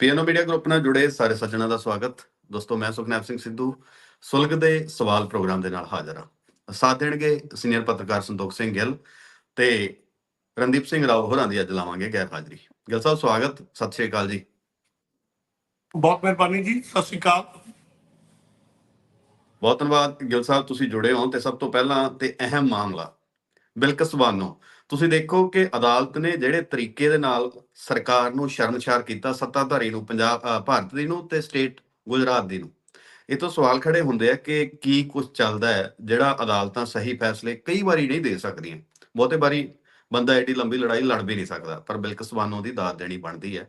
ਪੀਐਨਓ media group ਨਾਲ ਜੁੜੇ ਸਾਰੇ ਸੱਜਣਾਂ ਦਾ ਸਵਾਗਤ। ਦੋਸਤੋ ਮੈਂ ਸੁਖਨੈਪ ਸਿੰਘ ਸਿੱਧੂ ਸੁਲਗ ਦੇ ਸਵਾਲ ਪ੍ਰੋਗਰਾਮ ਦੇ ਨਾਲ ਹਾਜ਼ਰ ਹਾਂ। ਸਾਥ ਦੇਣਗੇ ਸੀਨੀਅਰ ਪੱਤਰਕਾਰ ਸੰਤੋਖ ਸਿੰਘ ਗਿੱਲ ਤੇ ਰਣਦੀਪ ਸਿੰਘ ਰਾਓ ਹੋਰਾਂ ਦੀ ਅੱਜ ਲਾਵਾਂਗੇ ਗੈਰ ਹਾਜ਼ਰੀ। ਗਿੱਲ ਸਾਹਿਬ ਸਵਾਗਤ। ਸਤਿ ਸ਼੍ਰੀ ਅਕਾਲ ਜੀ। ਬਹੁਤ ਮਿਹਰਬਾਨੀ ਜੀ। ਸਤਿ ਸ਼੍ਰੀ ਅਕਾਲ। ਬਹੁਤ ਧੰਨਵਾਦ। ਗਿੱਲ ਸਾਹਿਬ ਤੁਸੀਂ ਜੁੜੇ ਹੋ ਤੇ ਸਭ ਤੋਂ ਪਹਿਲਾਂ ਤੇ ਅਹਿਮ ਮਾਮਲਾ ਬਿਲਕਸ ਬਾਨੋ ਤੁਸੀਂ ਦੇਖੋ ਕਿ ਅਦਾਲਤ ਨੇ ਜਿਹੜੇ ਤਰੀਕੇ ਦੇ ਨਾਲ ਸਰਕਾਰ ਨੂੰ ਸ਼ਰਮਸ਼ਾਰ ਕੀਤਾ ਸੱਤਾਧਾਰੀ ਨੂੰ, ਪੰਜਾਬ ਭਾਰਤ ਦੀ ਨੂੰ ਤੇ ਸਟੇਟ ਗੁਜਰਾਤ ਦੀ ਨੂੰ। ਇਹ ਤੋਂ ਸਵਾਲ ਖੜੇ ਹੁੰਦੇ ਆ ਕਿ ਕੀ ਕੁਝ ਚੱਲਦਾ ਹੈ ਜਿਹੜਾ ਅਦਾਲਤਾਂ ਸਹੀ ਫੈਸਲੇ ਕਈ ਵਾਰੀ ਨਹੀਂ ਦੇ ਸਕਦੀਆਂ। ਬਹੁਤੇ ਵਾਰੀ ਬੰਦਾ ਐਡੀ ਲੰਬੀ ਲੜਾਈ ਲੜ ਵੀ ਨਹੀਂ ਸਕਦਾ, ਪਰ ਬਿਲਕਸ ਬਾਨੋ ਦੀ ਦਾਤ ਦੇਣੀ ਬਣਦੀ ਹੈ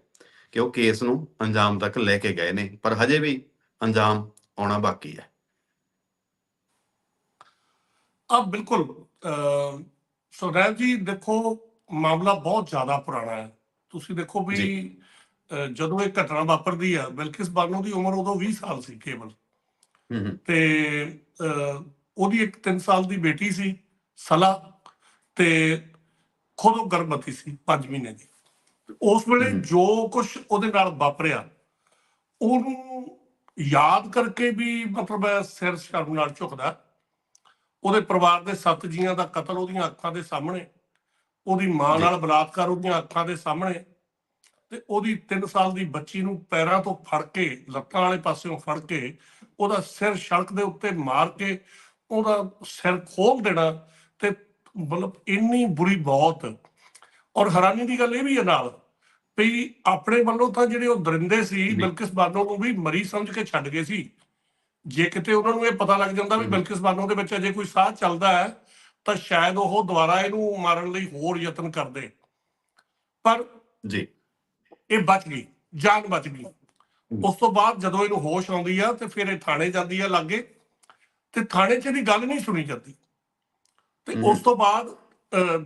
ਕਿ ਉਹ ਕੇਸ ਨੂੰ ਅੰਜਾਮ ਤੱਕ ਲੈ ਕੇ ਗਏ ਨੇ, ਪਰ ਹਜੇ ਵੀ ਅੰਜਾਮ ਆਉਣਾ ਬਾਕੀ ਹੈ। ਆ ਬਿਲਕੁਲ ਅਹ, ਸੁਰੈਬ ਜੀ ਦੇਖੋ ਮਾਮਲਾ ਬਹੁਤ ਜ਼ਿਆਦਾ ਪੁਰਾਣਾ ਹੈ। ਤੁਸੀਂ ਦੇਖੋ ਵੀ ਜਦੋਂ ਇਹ ਘਟਨਾ ਵਾਪਰਦੀ ਆ ਬਿਲਕਿਸ ਬਾਨੋ ਦੀ ਉਮਰ ਉਦੋਂ 20 ਸਾਲ ਸੀ ਕੇਵਲ। ਤੇ ਉਹਦੀ ਇੱਕ 3 ਸਾਲ ਦੀ ਬੇਟੀ ਸੀ ਸਲਾ ਤੇ ਖੁਦ ਉਹ ਗਰਭਵਤੀ ਸੀ 5 ਮਹੀਨੇ ਦੀ। ਉਸ ਵੇਲੇ। ਜੋ ਕੁਝ ਉਹਦੇ ਨਾਲ ਵਾਪਰਿਆ ਉਹਨੂੰ ਯਾਦ ਕਰਕੇ ਵੀ ਮਤਲਬ ਸਿਰ ਸ਼ਰਮ ਨਾਲ ਝੁਕਦਾ। ਉਹਦੇ ਪਰਿਵਾਰ ਦੇ ਸੱਤ ਜੀਆਂ ਦਾ ਕਤਲ ਉਹਦੀਆਂ ਅੱਖਾਂ ਦੇ ਸਾਹਮਣੇ ਉਹਦੀ ਮਾਂ। ਨਾਲ ਬਲਾਤਕਾਰ ਉਹਦੀਆਂ ਅੱਖਾਂ ਦੇ ਸਾਹਮਣੇ ਤੇ ਉਹਦੀ 3 ਸਾਲ ਦੀ ਬੱਚੀ ਨੂੰ ਪੈਰਾਂ ਤੋਂ ਫੜ ਕੇ ਲੱਤਾਂ ਵਾਲੇ ਪਾਸਿਓਂ ਫੜ ਕੇ ਉਹਦਾ ਸਿਰ ਸੜਕ ਦੇ ਉੱਤੇ ਮਾਰ ਕੇ ਉਹਦਾ ਸਿਰ ਖੋਲ ਦੇਣਾ ਤੇ ਮਤਲਬ ਇੰਨੀ ਬੁਰੀ ਬਹੁਤ ਔਰ ਹੈਰਾਨੀ ਦੀ ਗੱਲ ਇਹ ਵੀ ਹੈ ਨਾਲ ਵੀ ਆਪਣੇ ਵੱਲੋਂ ਤਾਂ ਜਿਹੜੇ ਉਹ ਦਰਿੰਦੇ ਸੀ। ਬਿਲਕਿਸ ਬਾਨੋ ਨੂੰ ਵੀ ਮਰੀ ਸਮਝ ਕੇ ਛੱਡ ਗਏ ਸੀ ਜੇ ਕਿਤੇ ਉਹਨਾਂ ਨੂੰ ਇਹ ਪਤਾ ਲੱਗ ਜਾਂਦਾ ਵੀ। ਬਿਲਕਿਸ ਬਾਨੋ ਦੇ ਵਿੱਚ ਅਜੇ ਕੋਈ ਸਾਹ ਚੱਲਦਾ ਹੈ ਤਾਂ ਸ਼ਾਇਦ ਉਹ ਦੁਬਾਰਾ ਇਹਨੂੰ ਮਾਰਨ ਲਈ ਹੋਰ ਯਤਨ ਕਰਦੇ। ਪਰ ਜੀ। ਇਹ ਬਚ ਗਈ ਜਾਨ ਬਚ ਗਈ। ਉਸ ਤੋਂ ਬਾਅਦ ਜਦੋਂ ਇਹਨੂੰ ਹੋਸ਼ ਆਉਂਦੀ ਆ ਤੇ ਫਿਰ ਇਹ ਥਾਣੇ ਜਾਂਦੀ ਆ ਲਾਗੇ ਤੇ ਥਾਣੇ 'ਚ ਇਹਦੀ ਗੱਲ ਨਹੀਂ ਸੁਣੀ ਜਾਂਦੀ। ਤੇ। ਉਸ ਤੋਂ ਬਾਅਦ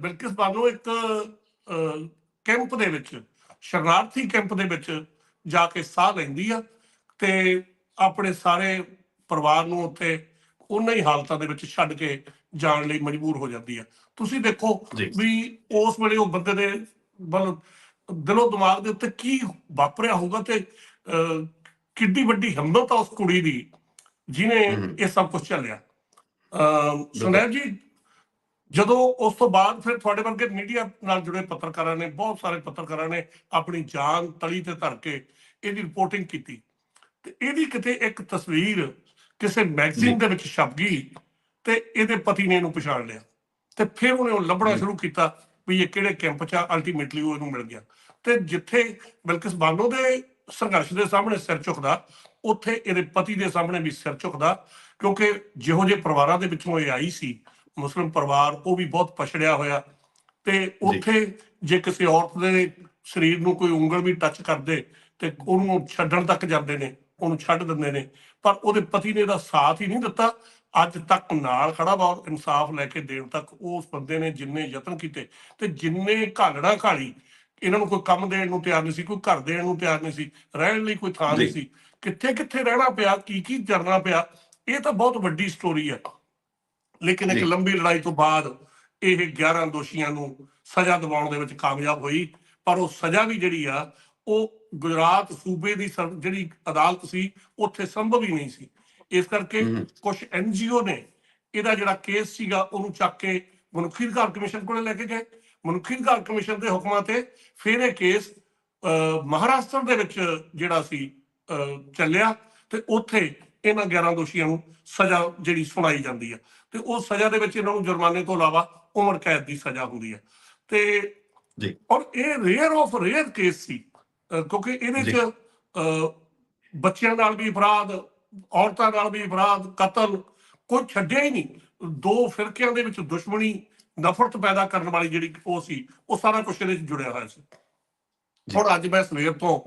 ਬਿਲਕਿਸ ਬਾਨੋ ਇੱਕ ਕੈਂਪ ਦੇ ਵਿੱਚ ਸ਼ਰਨਾਰਥੀ ਕੈਂਪ ਦੇ ਵਿੱਚ ਜਾ ਕੇ ਸਾਹ ਲੈਂਦੀ ਆ ਤੇ ਆਪਣੇ ਸਾਰੇ ਪਰਿਵਾਰ ਨੂੰ ਉੱਥੇ ਉਹਨਾਂ ਹੀ ਹਾਲਤਾਂ ਦੇ ਵਿੱਚ ਛੱਡ ਕੇ ਜਾਣ ਲਈ ਮਜਬੂਰ ਹੋ ਜਾਂਦੀ ਆ ਤੁਸੀਂ ਦੇਖੋ। ਵੀ ਉਸ ਵੇਲੇ ਉਹ ਬੰਦੇ ਦੇ ਬਲ ਦਿਲੋਂ ਦਿਮਾਗ ਦੇ ਉੱਤੇ ਕੀ ਵਾਪਰਿਆ ਹੋਊਗਾ ਤੇ ਕਿੱਡੀ ਵੱਡੀ ਹਿੰਮਤ ਆ ਉਸ ਕੁੜੀ ਦੀ ਜਿਨੇ। ਇਹ ਸਭ ਕੁਝ ਚੱਲਿਆ ਸੁਨੈਬ ਜੀ ਜਦੋਂ ਉਸ ਤੋਂ ਬਾਅਦ ਫਿਰ ਤੁਹਾਡੇ ਵਰਗੇ ਮੀਡੀਆ ਨਾਲ ਜੁੜੇ ਪੱਤਰਕਾਰਾਂ ਨੇ ਬਹੁਤ ਸਾਰੇ ਪੱਤਰਕਾਰਾਂ ਨੇ ਆਪਣੀ ਜਾਨ ਤਲੀ ਤੇ ਧਰ ਕੇ ਇਹਦੀ ਰਿਪੋਰਟਿੰਗ ਕੀਤੀ ਤੇ ਇਹਦੀ ਕਿਤੇ ਇੱਕ ਤਸਵੀਰ ਕਿਸੇ। ਮੈਗਜ਼ੀਨ ਦੇ ਵਿੱਚ ਛਪ ਗਈ ਤੇ ਇਹਦੇ ਪਤੀ ਨੇ ਇਹਨੂੰ ਪਛਾਣ ਲਿਆ ਤੇ ਫਿਰ ਉਹਨੇ ਉਹ ਲੱਭਣਾ। ਸ਼ੁਰੂ ਕੀਤਾ ਵੀ ਇਹ ਕਿਹੜੇ ਕੈਂਪ 'ਚ ਆ ਅਲਟੀਮੇਟਲੀ ਉਹ ਇਹਨੂੰ ਮਿਲ ਗਿਆ ਤੇ ਜਿੱਥੇ ਬਿਲਕਿਸ ਬਾਨੋ ਦੇ ਸੰਘਰਸ਼ ਦੇ ਸਾਹਮਣੇ ਸਿਰ ਝੁਕਦਾ ਉੱਥੇ ਇਹਦੇ ਪਤੀ ਦੇ ਸਾਹਮਣੇ ਵੀ ਸਿਰ ਝੁਕਦਾ ਕਿਉਂਕਿ ਜਿਹੋ ਜਿਹੇ ਪਰਿਵਾਰਾਂ ਦੇ ਵਿੱਚੋਂ ਇਹ ਆਈ ਸੀ ਮੁਸਲਿਮ ਪਰਿਵਾਰ ਉਹ ਵੀ ਬਹੁਤ ਪਛੜਿਆ ਹੋਇਆ ਤੇ ਉੱਥੇ ਜੇ ਕਿਸੇ ਔਰਤ ਦੇ ਸਰੀਰ ਨੂੰ ਕੋਈ ਉਂਗਲ ਵੀ ਟੱਚ ਕਰਦੇ ਤੇ ਉਹਨੂੰ ਛੱਡਣ ਤੱਕ ਜਾਂਦੇ ਨੇ ਉਹਨੂੰ ਛੱਡ ਦਿੰਦੇ ਨੇ ਪਰ ਉਹਦੇ ਪਤੀ ਨੇ ਇਹਦਾ ਸਾਥ ਹੀ ਨਹੀਂ ਦਿੱਤਾ ਅੱਜ ਤੱਕ ਨਾਲ ਖੜਾ ਵਾ ਇਨਸਾਫ ਲੈ ਕੇ ਦੇਣ ਤੱਕ ਉਸ ਬੰਦੇ ਨੇ ਜਿੰਨੇ ਯਤਨ ਕੀਤੇ ਤੇ ਜਿੰਨੇ ਘਾਲਣਾ ਘਾਲੀ ਇਹਨਾਂ ਨੂੰ ਕੋਈ ਕੰਮ ਦੇਣ ਨੂੰ ਤਿਆਰ ਨਹੀਂ ਸੀ ਕੋਈ ਘਰ ਦੇਣ ਨੂੰ ਤਿਆਰ ਨਹੀਂ ਸੀ ਰਹਿਣ ਲਈ ਕੋਈ ਥਾਂ ਨਹੀਂ। ਸੀ ਕਿੱਥੇ ਕਿੱਥੇ ਰਹਿਣਾ ਪਿਆ ਕੀ ਕੀ ਕਰਨਾ ਪਿਆ ਇਹ ਤਾਂ ਬਹੁਤ ਵੱਡੀ ਸਟੋਰੀ ਹੈ ਲੇਕਿਨ ਇੱਕ। ਲੰਬੀ ਲੜਾਈ ਤੋਂ ਬਾਅਦ ਇਹ 11 ਦੋਸ਼ੀਆਂ ਨੂੰ ਸਜ਼ਾ ਦਿਵਾਉਣ ਦੇ ਵਿੱਚ ਕਾਮਯਾਬ ਹੋਈ ਪਰ ਉਹ ਸਜ਼ਾ ਵੀ ਜਿਹੜੀ ਆ ਉਹ ਗੁਜਰਾਤ ਸੂਬੇ ਦੀ ਜਿਹੜੀ ਅਦਾਲਤ ਸੀ ਉੱਥੇ ਸੰਭਵ ਹੀ ਨਹੀਂ ਸੀ। ਇਸ ਕਰਕੇ। ਕੁਝ ਐਨਜੀਓ ਨੇ ਇਹਦਾ ਜਿਹੜਾ ਕੇਸ ਸੀਗਾ ਉਹਨੂੰ ਚੱਕ ਕੇ ਮਨੁੱਖੀ ਅਧਿਕਾਰ ਕਮਿਸ਼ਨ ਕੋਲੇ ਲੈ ਕੇ ਗਏ। ਮਨੁੱਖੀ ਅਧਿਕਾਰ ਕਮਿਸ਼ਨ ਦੇ ਹੁਕਮਾਂ ਤੇ ਫਿਰ ਇਹ ਕੇਸ ਮਹਾਰਾਸ਼ਟਰ ਦੇ ਵਿੱਚ ਜਿਹੜਾ ਸੀ ਚੱਲਿਆ ਤੇ ਉੱਥੇ ਇਹਨਾਂ 11 ਦੋਸ਼ੀਆਂ ਨੂੰ ਸਜ਼ਾ ਜਿਹੜੀ ਸੁਣਾਈ ਜਾਂਦੀ ਆ। ਤੇ ਉਹ ਸਜ਼ਾ ਦੇ ਵਿੱਚ ਇਹਨਾਂ ਨੂੰ ਜੁਰਮਾਨੇ ਤੋਂ ਇਲਾਵਾ ਉਮਰ ਕੈਦ ਦੀ ਸਜ਼ਾ ਹੁੰਦੀ ਆ। ਤੇ ਜੀ। ਔਰ ਇਹ ਰੇਅਰ ਆਫ ਰੇਅਰ ਕੇਸ ਸੀ। ਕਿਉਂਕਿ ਇਹਦੇ। ਚ ਬੱਚਿਆਂ ਨਾਲ ਵੀ ਅਪਰਾਧ ਔਰਤਾਂ ਨਾਲ ਵੀ ਅਪਰਾਧ ਕਤਲ ਕੋਈ ਛੱਡਿਆ ਹੀ ਨਹੀਂ ਦੋ ਫਿਰਕਿਆਂ ਦੇ ਵਿੱਚ ਦੁਸ਼ਮਣੀ ਨਫ਼ਰਤ ਪੈਦਾ ਕਰਨ ਵਾਲੀ ਜਿਹੜੀ ਉਹ ਸੀ ਉਹ ਸਾਰਾ ਕੁਝ ਇਹਦੇ ਚ ਜੁੜਿਆ ਹੋਇਆ ਸੀ। ਹੁਣ ਅੱਜ ਮੈਂ ਸਵੇਰ ਤੋਂ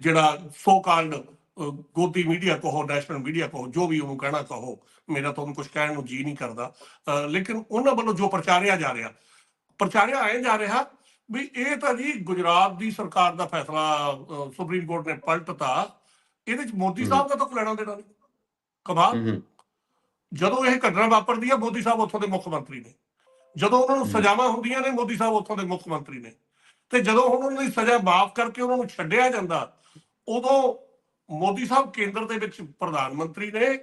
ਜਿਹੜਾ ਸੋ ਕਾਲਡ ਗੋਦੀ ਮੀਡੀਆ ਕਹੋ ਨੈਸ਼ਨਲ ਮੀਡੀਆ ਕਹੋ ਜੋ ਵੀ ਉਹਨੂੰ ਕਹਿਣਾ ਕਹੋ ਮੇਰਾ ਤਾਂ ਉਹਨੂੰ ਕੁਝ ਕਹਿਣ ਨੂੰ ਜੀ ਨਹੀਂ ਕਰਦਾ ਲੇਕਿਨ ਉਹਨਾਂ ਵੱਲੋਂ ਜੋ ਪ੍ਰਚਾਰਿਆ ਜਾ ਰਿਹਾ ਪ੍ਰਚਾਰਿਆ ਆਏ ਜਾ ਰਿਹਾ ਵੀ ਇਹ ਤਾਂ ਜੀ ਗੁਜਰਾਤ ਦੀ ਸਰਕਾਰ ਦਾ ਫੈਸਲਾ ਸੁਪਰੀਮ ਕੋਰਟ ਨੇ ਪਲਟਤਾ। ਇਹਦੇ ਚ ਮੋਦੀ ਸਾਹਿਬ ਦਾ ਤਾਂ ਕੋਈ ਲੈਣਾ ਦੇਣਾ ਨਹੀਂ। ਕਮਾਲ। ਜਦੋਂ ਇਹ ਘਟਨਾ ਵਾਪਰਦੀ ਹੈ ਮੋਦੀ ਸਾਹਿਬ ਉੱਥੋਂ ਦੇ ਮੁੱਖ ਮੰਤਰੀ ਨੇ। ਜਦੋਂ ਉਹਨਾਂ ਨੂੰ। ਸਜ਼ਾਵਾਂ ਹੁੰਦੀਆਂ ਨੇ ਮੋਦੀ ਸਾਹਿਬ ਉੱਥੋਂ ਦੇ ਮੁੱਖ ਮੰਤਰੀ ਨੇ। ਤੇ ਜਦੋਂ ਹੁਣ ਉਹਨਾਂ ਦੀ ਸਜ਼ਾ ਮਾਫ ਕਰਕੇ ਉਹਨਾਂ ਨੂੰ ਛੱਡਿਆ ਜਾਂਦਾ ਉਦੋਂ ਮੋਦੀ ਸਾਹਿਬ ਕੇਂਦਰ ਦੇ ਵਿੱਚ ਪ੍ਰਧਾਨ ਮੰਤਰੀ ਨੇ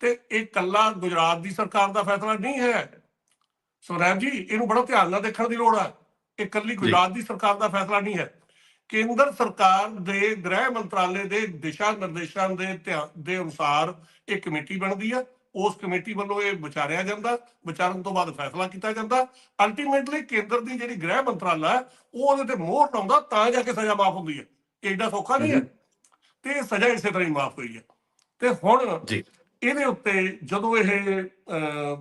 ਤੇ ਇਹ ਕੱਲਾ ਗੁਜਰਾਤ ਦੀ ਸਰਕਾਰ ਦਾ ਫੈਸਲਾ ਨਹੀਂ ਹੈ। ਸੁਰੈਬ ਜੀ ਇਹਨੂੰ ਬੜਾ ਧਿਆਨ ਨਾਲ ਦੇਖਣ ਦੀ ਲੋੜ ਹੈ ਇਹ ਕੱਲੀ ਗੁਜਰਾਤ ਦੀ ਸਰਕਾਰ ਦਾ ਫੈਸਲਾ ਨਹੀਂ ਹੈ। ਕੇਂਦਰ ਸਰਕਾਰ ਦੇ ਗ੍ਰਹਿ ਮੰਤਰਾਲੇ ਦੇ ਦਿਸ਼ਾ ਨਿਰਦੇਸ਼ਾਂ ਦੇ ਦੇ ਅਨੁਸਾਰ ਇੱਕ ਕਮੇਟੀ ਬਣਦੀ ਆ ਉਸ ਕਮੇਟੀ ਵੱਲੋਂ ਇਹ ਵਿਚਾਰਿਆ ਜਾਂਦਾ। ਵਿਚਾਰਨ ਤੋਂ ਬਾਅਦ ਫੈਸਲਾ ਕੀਤਾ ਜਾਂਦਾ। ਅਲਟੀਮੇਟਲੀ ਕੇਂਦਰ ਦੀ ਜਿਹੜੀ ਗ੍ਰਹਿ ਮੰਤਰਾਲਾ ਹੈ ਉਹ ਉਹਦੇ ਤੇ ਮੋਹਰ ਲਾਉਂਦਾ ਤਾਂ ਜਾ ਕੇ ਸਜ਼ਾ ਮਾਫ ਹੁੰਦੀ ਹੈ। ਇਹ ਏਡਾ ਸੌਖਾ ਨਹੀਂ ਹੈ। ਤੇ ਇਹ ਸਜ਼ਾ ਇਸੇ ਤਰ੍ਹਾਂ ਹੀ ਮਾਫ ਹੋਈ ਹੈ। ਤੇ ਹੁਣ ਜੀ। ਇਹਦੇ ਉੱਤੇ ਜਦੋਂ ਇਹ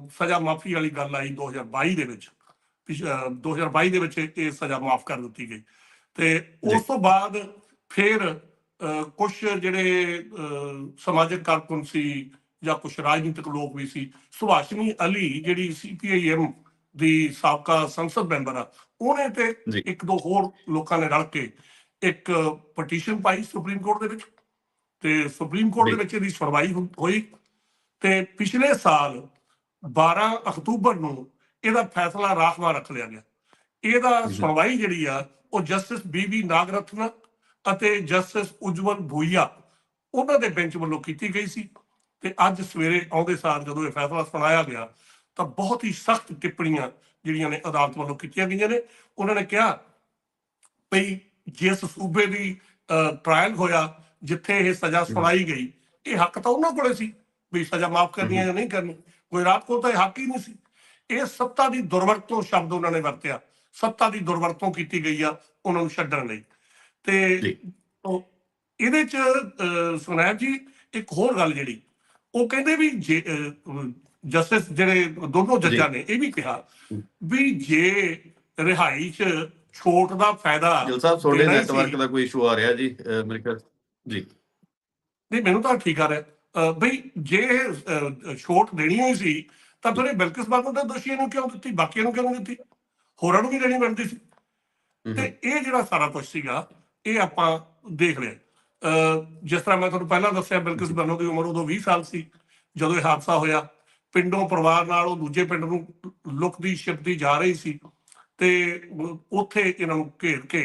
ਸਜ਼ਾ ਮਾਫੀ ਵਾਲੀ ਗੱਲ ਆਈ 2022 ਦੇ ਵਿੱਚ 2022 ਦੇ ਵਿੱਚ ਇਹ ਸਜ਼ਾ ਮਾਫ ਕਰ ਦਿੱਤੀ ਗਈ ਤੇ। ਉਸ ਤੋਂ ਬਾਅਦ ਫਿਰ ਕੁਝ ਜਿਹੜੇ ਸਮਾਜਿਕ ਕਾਰਕੁਨ ਸੀ ਜਾਂ ਕੁਝ ਰਾਜਨੀਤਿਕ ਲੋਕ ਵੀ ਸੀ ਸੁਭਾਸ਼ਿਨੀ ਅਲੀ ਜਿਹੜੀ ਸੀਪੀਆਈਐਮ ਦੀ ਸਾਬਕਾ ਸੰਸਦ ਮੈਂਬਰ ਆ ਉਹਨੇ ਤੇ। ਇੱਕ ਦੋ ਹੋਰ ਲੋਕਾਂ ਨੇ ਰਲ ਕੇ ਇੱਕ ਪਟੀਸ਼ਨ ਪਾਈ ਸੁਪਰੀਮ ਕੋਰਟ ਦੇ ਵਿੱਚ ਤੇ ਸੁਪਰੀਮ ਕੋਰਟ ਦੇ। ਵਿੱਚ ਇਹਦੀ ਸੁਣਵਾਈ ਹੋਈ ਤੇ ਪਿਛਲੇ ਸਾਲ 12 ਅਕਤੂਬਰ ਨੂੰ ਇਹਦਾ ਫੈਸਲਾ ਰਾਖਵਾ ਰੱਖ ਲਿਆ ਗਿਆ। ਇਹਦਾ। ਸੁਣਵਾਈ ਜਿਹੜੀ ਆ ਉਹ ਜਸਟਿਸ ਬੀਬੀ ਨਾਗਰਤਨ ਅਤੇ ਜਸਟਿਸ ਉਜਵਲ ਭੂਈਆ ਉਹਨਾਂ ਦੇ ਬੈਂਚ ਵੱਲੋਂ ਕੀਤੀ ਗਈ ਸੀ। ਤੇ ਅੱਜ ਸਵੇਰੇ ਆਉਂਦੇ ਸਾਰ ਜਦੋਂ ਇਹ ਫੈਸਲਾ ਸੁਣਾਇਆ ਗਿਆ ਤਾਂ ਬਹੁਤ ਹੀ ਸਖਤ ਟਿੱਪਣੀਆਂ ਜਿਹੜੀਆਂ ਨੇ ਅਦਾਲਤ ਵੱਲੋਂ ਕੀਤੀਆਂ ਗਈਆਂ ਨੇ। ਉਹਨਾਂ ਨੇ ਕਿਹਾ ਭਈ ਜਿਸ ਸੂਬੇ ਦੀ ਟ੍ਰਾਇਲ ਹੋਇਆ ਜਿੱਥੇ ਇਹ ਸਜ਼ਾ ਸੁਣਾਈ ਗਈ ਇਹ ਹੱਕ ਤਾਂ ਉਹਨਾਂ ਕੋਲੇ ਸੀ ਵੀ ਸਜ਼ਾ ਮਾਫ ਕਰਨੀ ਹੈ ਜਾਂ ਨਹੀਂ ਕਰਨੀ। ਗੁਜਰਾਤ ਕੋਲ ਤਾਂ ਇਹ ਹੱਕ ਹੀ ਨਹੀਂ ਸੀ। ਇਹ ਸੱਤਾ ਦੀ ਦੁਰਵਰਤੋਂ ਸ਼ਬਦ ਉਹਨਾਂ ਨੇ ਵਰਤਿਆ। ਸੱਤਾ ਦੀ ਦੁਰਵਰਤੋਂ ਕੀਤੀ ਗਈ ਆ ਉਹਨਾਂ ਨੂੰ ਛੱਡਣ ਲਈ। ਤੇ ਜੀ। ਇਹਦੇ ਚ ਸੁਨੈਬ ਜੀ ਇੱਕ ਹੋਰ ਗੱਲ ਜਿਹੜੀ ਉਹ ਕਹਿੰਦੇ ਵੀ ਜੇ ਜਸਟਿਸ ਜਿਹੜੇ ਦੋਨੋਂ ਜੱਜਾਂ ਨੇ ਇਹ ਵੀ ਕਿਹਾ ਵੀ ਜੇ ਰਿਹਾਈ ਚ ਛੋਟ ਦਾ ਫਾਇਦਾ ਗਿਲ ਸਾਹਿਬ ਤੁਹਾਡੇ ਹੀ ਨੈਟਵਰਕ। ਦਾ ਕੋਈ ਇਸ਼ੂ ਆ ਰਿਹਾ ਜੀ ਮੇਰੇ ਖਿਆਲ ਜੀ। ਨਹੀਂ ਮੈਨੂੰ ਤਾਂ ਠੀਕ ਆ ਰਿਹਾ। ਬਈ ਜੇ ਛੋਟ ਦੇਣੀ ਹੋਈ ਸੀ ਤਾਂ ਫਿਰ ਇਹ ਬਿਲਕਿਸ ਬਾਦਲ ਦੇ ਦੋਸ਼ੀਆਂ ਨੂੰ ਕਿਉਂ ਦਿੱਤੀ? ਬਾਕੀਆਂ ਨੂੰ ਕਿਉਂ ਨਹੀਂ ਦਿੱਤੀ? ਹੋਰਾਂ ਨੂੰ ਵੀ ਦੇਣੀ ਬਣਦੀ ਸੀ। ਤੇ ਇਹ ਜਿਹੜਾ ਸਾਰਾ ਕੁਝ ਸੀਗਾ ਇਹ ਆਪਾਂ ਦੇਖ ਲਿਆ। ਜਿਸ ਤਰ੍ਹਾਂ ਮੈਂ ਤੁਹਾਨੂੰ ਪਹਿਲਾਂ ਦੱਸਿਆ ਬਿਲਕਿਸ ਬਾਨੋ ਦੀ ਉਮਰ ਉਦੋਂ 20 ਸਾਲ ਸੀ ਜਦੋਂ ਇਹ ਹਾਦਸਾ ਹੋਇਆ। ਪਿੰਡੋਂ ਪਰਿਵਾਰ ਨਾਲ ਉਹ ਦੂਜੇ ਪਿੰਡ ਨੂੰ ਲੁਕਦੀ ਛਿਪਦੀ ਜਾ ਰਹੀ ਸੀ। ਤੇ ਉੱਥੇ ਇਹਨਾਂ ਨੂੰ ਘੇਰ ਕੇ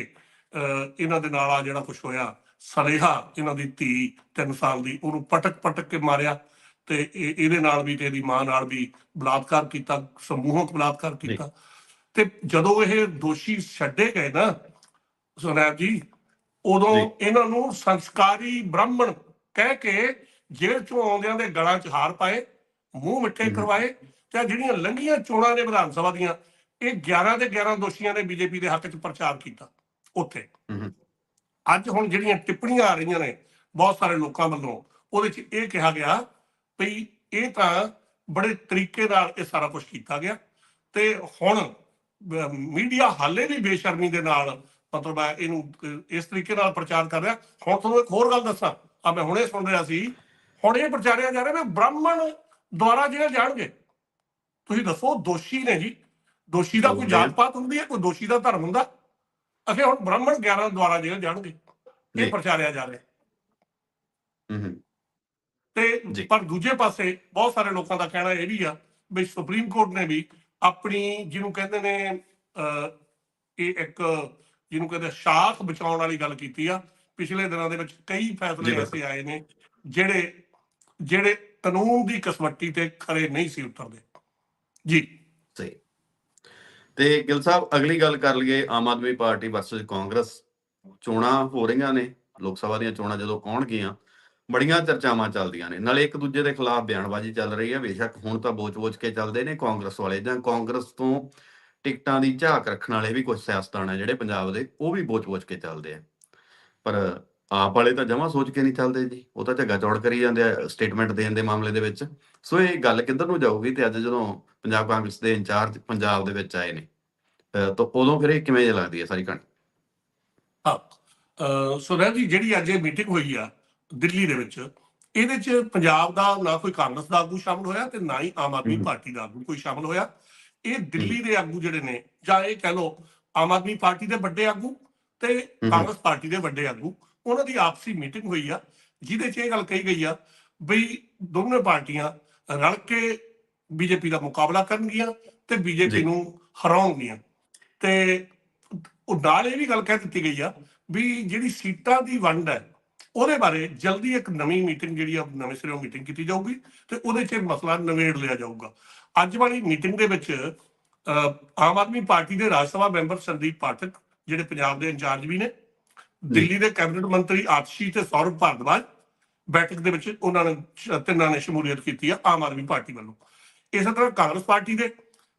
ਇਹਨਾਂ ਦੇ ਨਾਲ ਆ ਜਿਹੜਾ ਕੁਝ ਹੋਇਆ ਸਲੇਹਾ ਇਹਨਾਂ ਦੀ ਧੀ 3 ਸਾਲ ਦੀ ਉਹਨੂੰ ਪਟਕ ਪਟਕ ਕੇ ਮਾਰਿਆ। ਤੇ ਇਹ- ਇਹਦੇ ਨਾਲ ਵੀ ਤੇ ਇਹਦੀ ਮਾਂ ਨਾਲ ਵੀ ਬਲਾਤਕਾਰ ਕੀਤਾ ਸਮੂਹਕ ਬਲਾਤਕਾਰ ਕੀਤਾ ਤੇ ਜਦੋਂ ਇਹ ਦੋਸ਼ੀ ਛੱਡੇ ਗਏ ਨਾ ਸੁਨੈਬ ਜੀ ਉਦੋਂ। ਇਹਨਾਂ ਨੂੰ ਸੰਸਕਾਰੀ ਬ੍ਰਾਹਮਣ ਕਹਿ ਕੇ ਜੇਲ੍ਹ ਚੋਂ ਆਉਂਦਿਆਂ ਦੇ ਗਲਾਂ 'ਚ ਹਾਰ ਪਾਏ ਮੂੰਹ ਮਿੱਠੇ। ਕਰਵਾਏ ਤੇ ਜਿਹੜੀਆਂ ਲੰਘੀਆਂ ਚੋਣਾਂ ਨੇ ਵਿਧਾਨ ਸਭਾ ਦੀਆਂ ਇਹ 11 ਦੇ 11 ਦੋਸ਼ੀਆਂ ਨੇ ਬੀਜੇਪੀ ਦੇ ਹੱਕ 'ਚ ਪ੍ਰਚਾਰ ਕੀਤਾ ਉੱਥੇ। ਅੱਜ ਹੁਣ ਜਿਹੜੀਆਂ ਟਿੱਪਣੀਆਂ ਆ ਰਹੀਆਂ ਨੇ ਬਹੁਤ ਸਾਰੇ ਲੋਕਾਂ ਵੱਲੋਂ ਉਹਦੇ 'ਚ ਇਹ ਕਿਹਾ ਗਿਆ ਵੀ ਇਹ ਤਾਂ ਬੜੇ ਤਰੀਕੇ ਨਾਲ ਇਹ ਸਾਰਾ ਕੁਝ ਕੀਤਾ ਗਿਆ ਤੇ ਹੁਣ ਮੀਡੀਆ ਹਾਲੇ ਵੀ ਬੇਸ਼ਰਮੀ ਦੇ ਨਾਲ ਮਤਲਬ ਹੈ ਇਹਨੂੰ ਇਸ ਤਰੀਕੇ ਨਾਲ ਪ੍ਰਚਾਰ ਕਰ ਰਿਹਾ। ਹੁਣ ਤੁਹਾਨੂੰ ਇੱਕ ਹੋਰ ਗੱਲ ਦੱਸਾਂ ਆ ਮੈਂ ਹੁਣੇ ਸੁਣ ਰਿਹਾ ਸੀ। ਹੁਣ ਇਹ ਪ੍ਰਚਾਰਿਆ ਜਾ ਰਿਹਾ ਵੀ ਬ੍ਰਾਹਮਣ ਦੁਆਰਾ ਜੇਲ੍ਹ ਜਾਣਗੇ। ਤੁਸੀਂ ਦੱਸੋ ਦੋਸ਼ੀ ਨੇ ਜੀ। ਦੋਸ਼ੀ ਦਾ ਕੋਈ ਜਾਤ। ਪਾਤ ਹੁੰਦੀ ਹੈ ਕੋਈ ਦੋਸ਼ੀ ਦਾ ਧਰਮ ਹੁੰਦਾ? ਅਖੇ ਹੁਣ ਬ੍ਰਾਹਮਣ 11 ਦੁਆਰਾ ਜੇਲ੍ਹ ਜਾਣਗੇ। ਇਹ ਪ੍ਰਚਾਰਿਆ ਜਾ ਰਿਹਾ। ਹਮ, ਹਮ, ਤੇ। ਪਰ ਦੂਜੇ ਪਾਸੇ ਬਹੁਤ ਸਾਰੇ ਲੋਕਾਂ ਦਾ ਕਹਿਣਾ ਇਹ ਵੀ ਆ ਵੀ ਸੁਪਰੀਮ ਕੋਰਟ ਨੇ ਵੀ ਆਪਣੀ ਜਿਹਨੂੰ ਕਹਿੰਦੇ ਨੇ ਇਹ ਇੱਕ ਜਿਹਨੂੰ ਕਹਿੰਦੇ ਸ਼ਾਖ ਬਚਾਉਣ ਵਾਲੀ ਗੱਲ ਕੀਤੀ ਆ ਪਿਛਲੇ ਦਿਨਾਂ ਦੇ ਵਿੱਚ ਕਈ ਫੈਸਲੇ। ਐਸੇ ਆਏ ਨੇ ਜਿਹੜੇ ਜਿਹੜੇ ਕਾਨੂੰਨ ਦੀ ਕਸਵੱਟੀ ਤੇ ਖਰੇ ਨਹੀਂ ਸੀ ਉਤਰਦੇ ਜੀ ਸਹੀ ਤੇ ਗਿਲ ਸਾਹਿਬ ਅਗਲੀ ਗੱਲ ਕਰ ਲਈਏ ਆਮ ਆਦਮੀ ਪਾਰਟੀ ਵਰਸਸ ਕਾਂਗਰਸ ਚੋਣਾਂ ਹੋ ਰਹੀਆਂ ਨੇ ਲੋਕ ਸਭਾ ਦੀਆਂ ਚੋਣਾਂ ਜਦੋਂ ਪਹੁੰਚਗੀਆਂ ਬੜੀਆਂ ਚਰਚਾਵਾਂ ਚੱਲਦੀਆਂ ਨੇ। ਨਾਲੇ ਇੱਕ ਦੂਜੇ ਦੇ ਖਿਲਾਫ ਬਿਆਨਬਾਜ਼ੀ ਚੱਲ ਰਹੀ ਹੈ। ਬੇਸ਼ੱਕ ਹੁਣ ਤਾਂ ਬੋਚ-ਬੋਚ ਕੇ ਚੱਲਦੇ ਨੇ ਕਾਂਗਰਸ ਵਾਲੇ ਜਾਂ ਕਾਂਗਰਸ ਤੋਂ ਟਿਕਟਾਂ ਦੀ ਝਾਕ ਰੱਖਣ ਵਾਲੇ ਵੀ ਕੁਝ ਸਿਆਸਤਦਾਨ ਆ ਜਿਹੜੇ ਪੰਜਾਬ ਦੇ, ਉਹ ਵੀ ਬੋਚ-ਬੋਚ ਕੇ ਚੱਲਦੇ ਆ। ਪਰ ਆਪ ਵਾਲੇ ਤਾਂ ਜਮਾਂ ਸੋਚ ਕੇ ਨਹੀਂ ਚੱਲਦੇ ਜੀ। ਉਹ ਤਾਂ ਝੱਗਾ ਚੌੜ ਕਰੀ ਜਾਂਦੇ ਆ, ਸਟੇਟਮੈਂਟ ਦੇਣ ਦੇ ਮਾਮਲੇ ਦੇ ਵਿੱਚ। ਸੋ ਇਹ ਗੱਲ ਕਿੱਧਰ ਨੂੰ ਜਾਊਗੀ ਤੇ ਅੱਜ ਜਦੋਂ ਪੰਜਾਬ ਕਾਂਗਰਸ ਦੇ ਇੰਚਾਰਜ ਪੰਜਾਬ ਦੇ ਵਿੱਚ ਆਏ ਨੇ ਤਾਂ ਉਦੋਂ ਫਿਰ ਇਹ ਕਿਵੇਂ ਜਿਹਾ ਲੱਗਦੀ ਹੈ ਸਾਰੀ ਕਹਾਣੀ? ਹਾਂ। ਅਹ ਸੁਰੇਸ਼ ਜੀ, ਜਿਹੜੀ ਅੱਜ ਇਹ ਮੀਟਿੰਗ ਹੋਈ ਆ ਦਿੱਲੀ ਦੇ ਵਿੱਚ ਇਹਦੇ 'ਚ ਪੰਜਾਬ ਦਾ ਨਾ ਕੋਈ ਕਾਂਗਰਸ ਦਾ ਆਗੂ ਸ਼ਾਮਲ ਹੋਇਆ ਤੇ ਨਾ ਹੀ ਆਮ ਆਦਮੀ। ਪਾਰਟੀ ਦਾ ਆਗੂ ਕੋਈ ਸ਼ਾਮਲ ਹੋਇਆ ਇਹ ਦਿੱਲੀ ਦੇ ਆਗੂ ਜਿਹੜੇ ਨੇ ਜਾਂ ਇਹ ਕਹਿ ਲਓ ਆਮ ਆਦਮੀ ਪਾਰਟੀ ਦੇ ਵੱਡੇ ਆਗੂ ਤੇ। ਕਾਂਗਰਸ ਪਾਰਟੀ ਦੇ ਵੱਡੇ ਆਗੂ ਉਹਨਾਂ ਦੀ ਆਪਸੀ ਮੀਟਿੰਗ ਹੋਈ ਆ ਜਿਹਦੇ 'ਚ ਇਹ ਗੱਲ ਕਹੀ ਗਈ ਆ ਬਈ ਦੋਨੋਂ ਪਾਰਟੀਆਂ ਰਲ ਕੇ ਬੀਜੇਪੀ ਦਾ ਮੁਕਾਬਲਾ ਕਰਨਗੀਆਂ ਤੇ ਬੀਜੇਪੀ। ਨੂੰ ਹਰਾਉਣਗੀਆਂ ਤੇ ਉਹ ਨਾਲ ਇਹ ਵੀ ਗੱਲ ਕਹਿ ਦਿੱਤੀ ਗਈ ਆ ਵੀ ਜਿਹੜੀ ਸੀਟਾਂ ਦੀ ਵੰਡ ਹੈ ਉਹਦੇ ਬਾਰੇ ਜਲਦੀ ਇੱਕ ਨਵੀਂ ਮੀਟਿੰਗ ਜਿਹੜੀ ਆ ਨਵੇਂ ਸਿਰੋਂ ਮੀਟਿੰਗ ਕੀਤੀ ਜਾਊਗੀ ਤੇ ਉਹਦੇ 'ਚ ਇਹ ਮਸਲਾ ਨਿਬੇੜ ਲਿਆ ਜਾਊਗਾ। ਅੱਜ ਵਾਲੀ ਮੀਟਿੰਗ ਦੇ ਵਿੱਚ ਆਮ ਆਦਮੀ ਪਾਰਟੀ ਦੇ ਰਾਜ ਸਭਾ ਮੈਂਬਰ ਸੰਦੀਪ ਪਾਠਕ ਜਿਹੜੇ ਪੰਜਾਬ ਦੇ ਇੰਚਾਰਜ ਵੀ ਨੇ ਦਿੱਲੀ ਦੇ ਕੈਬਨਿਟ ਮੰਤਰੀ ਆਤਸ਼ੀ ਤੇ ਸੌਰਵ ਭਾਰਦਵਾਜ ਬੈਠਕ ਦੇ ਵਿੱਚ ਉਹਨਾਂ ਨੇ ਤਿੰਨਾਂ ਨੇ ਸ਼ਮੂਲੀਅਤ ਕੀਤੀ ਆ ਆਮ ਆਦਮੀ ਪਾਰਟੀ ਵੱਲੋਂ। ਇਸੇ ਤਰ੍ਹਾਂ ਕਾਂਗਰਸ ਪਾਰਟੀ ਦੇ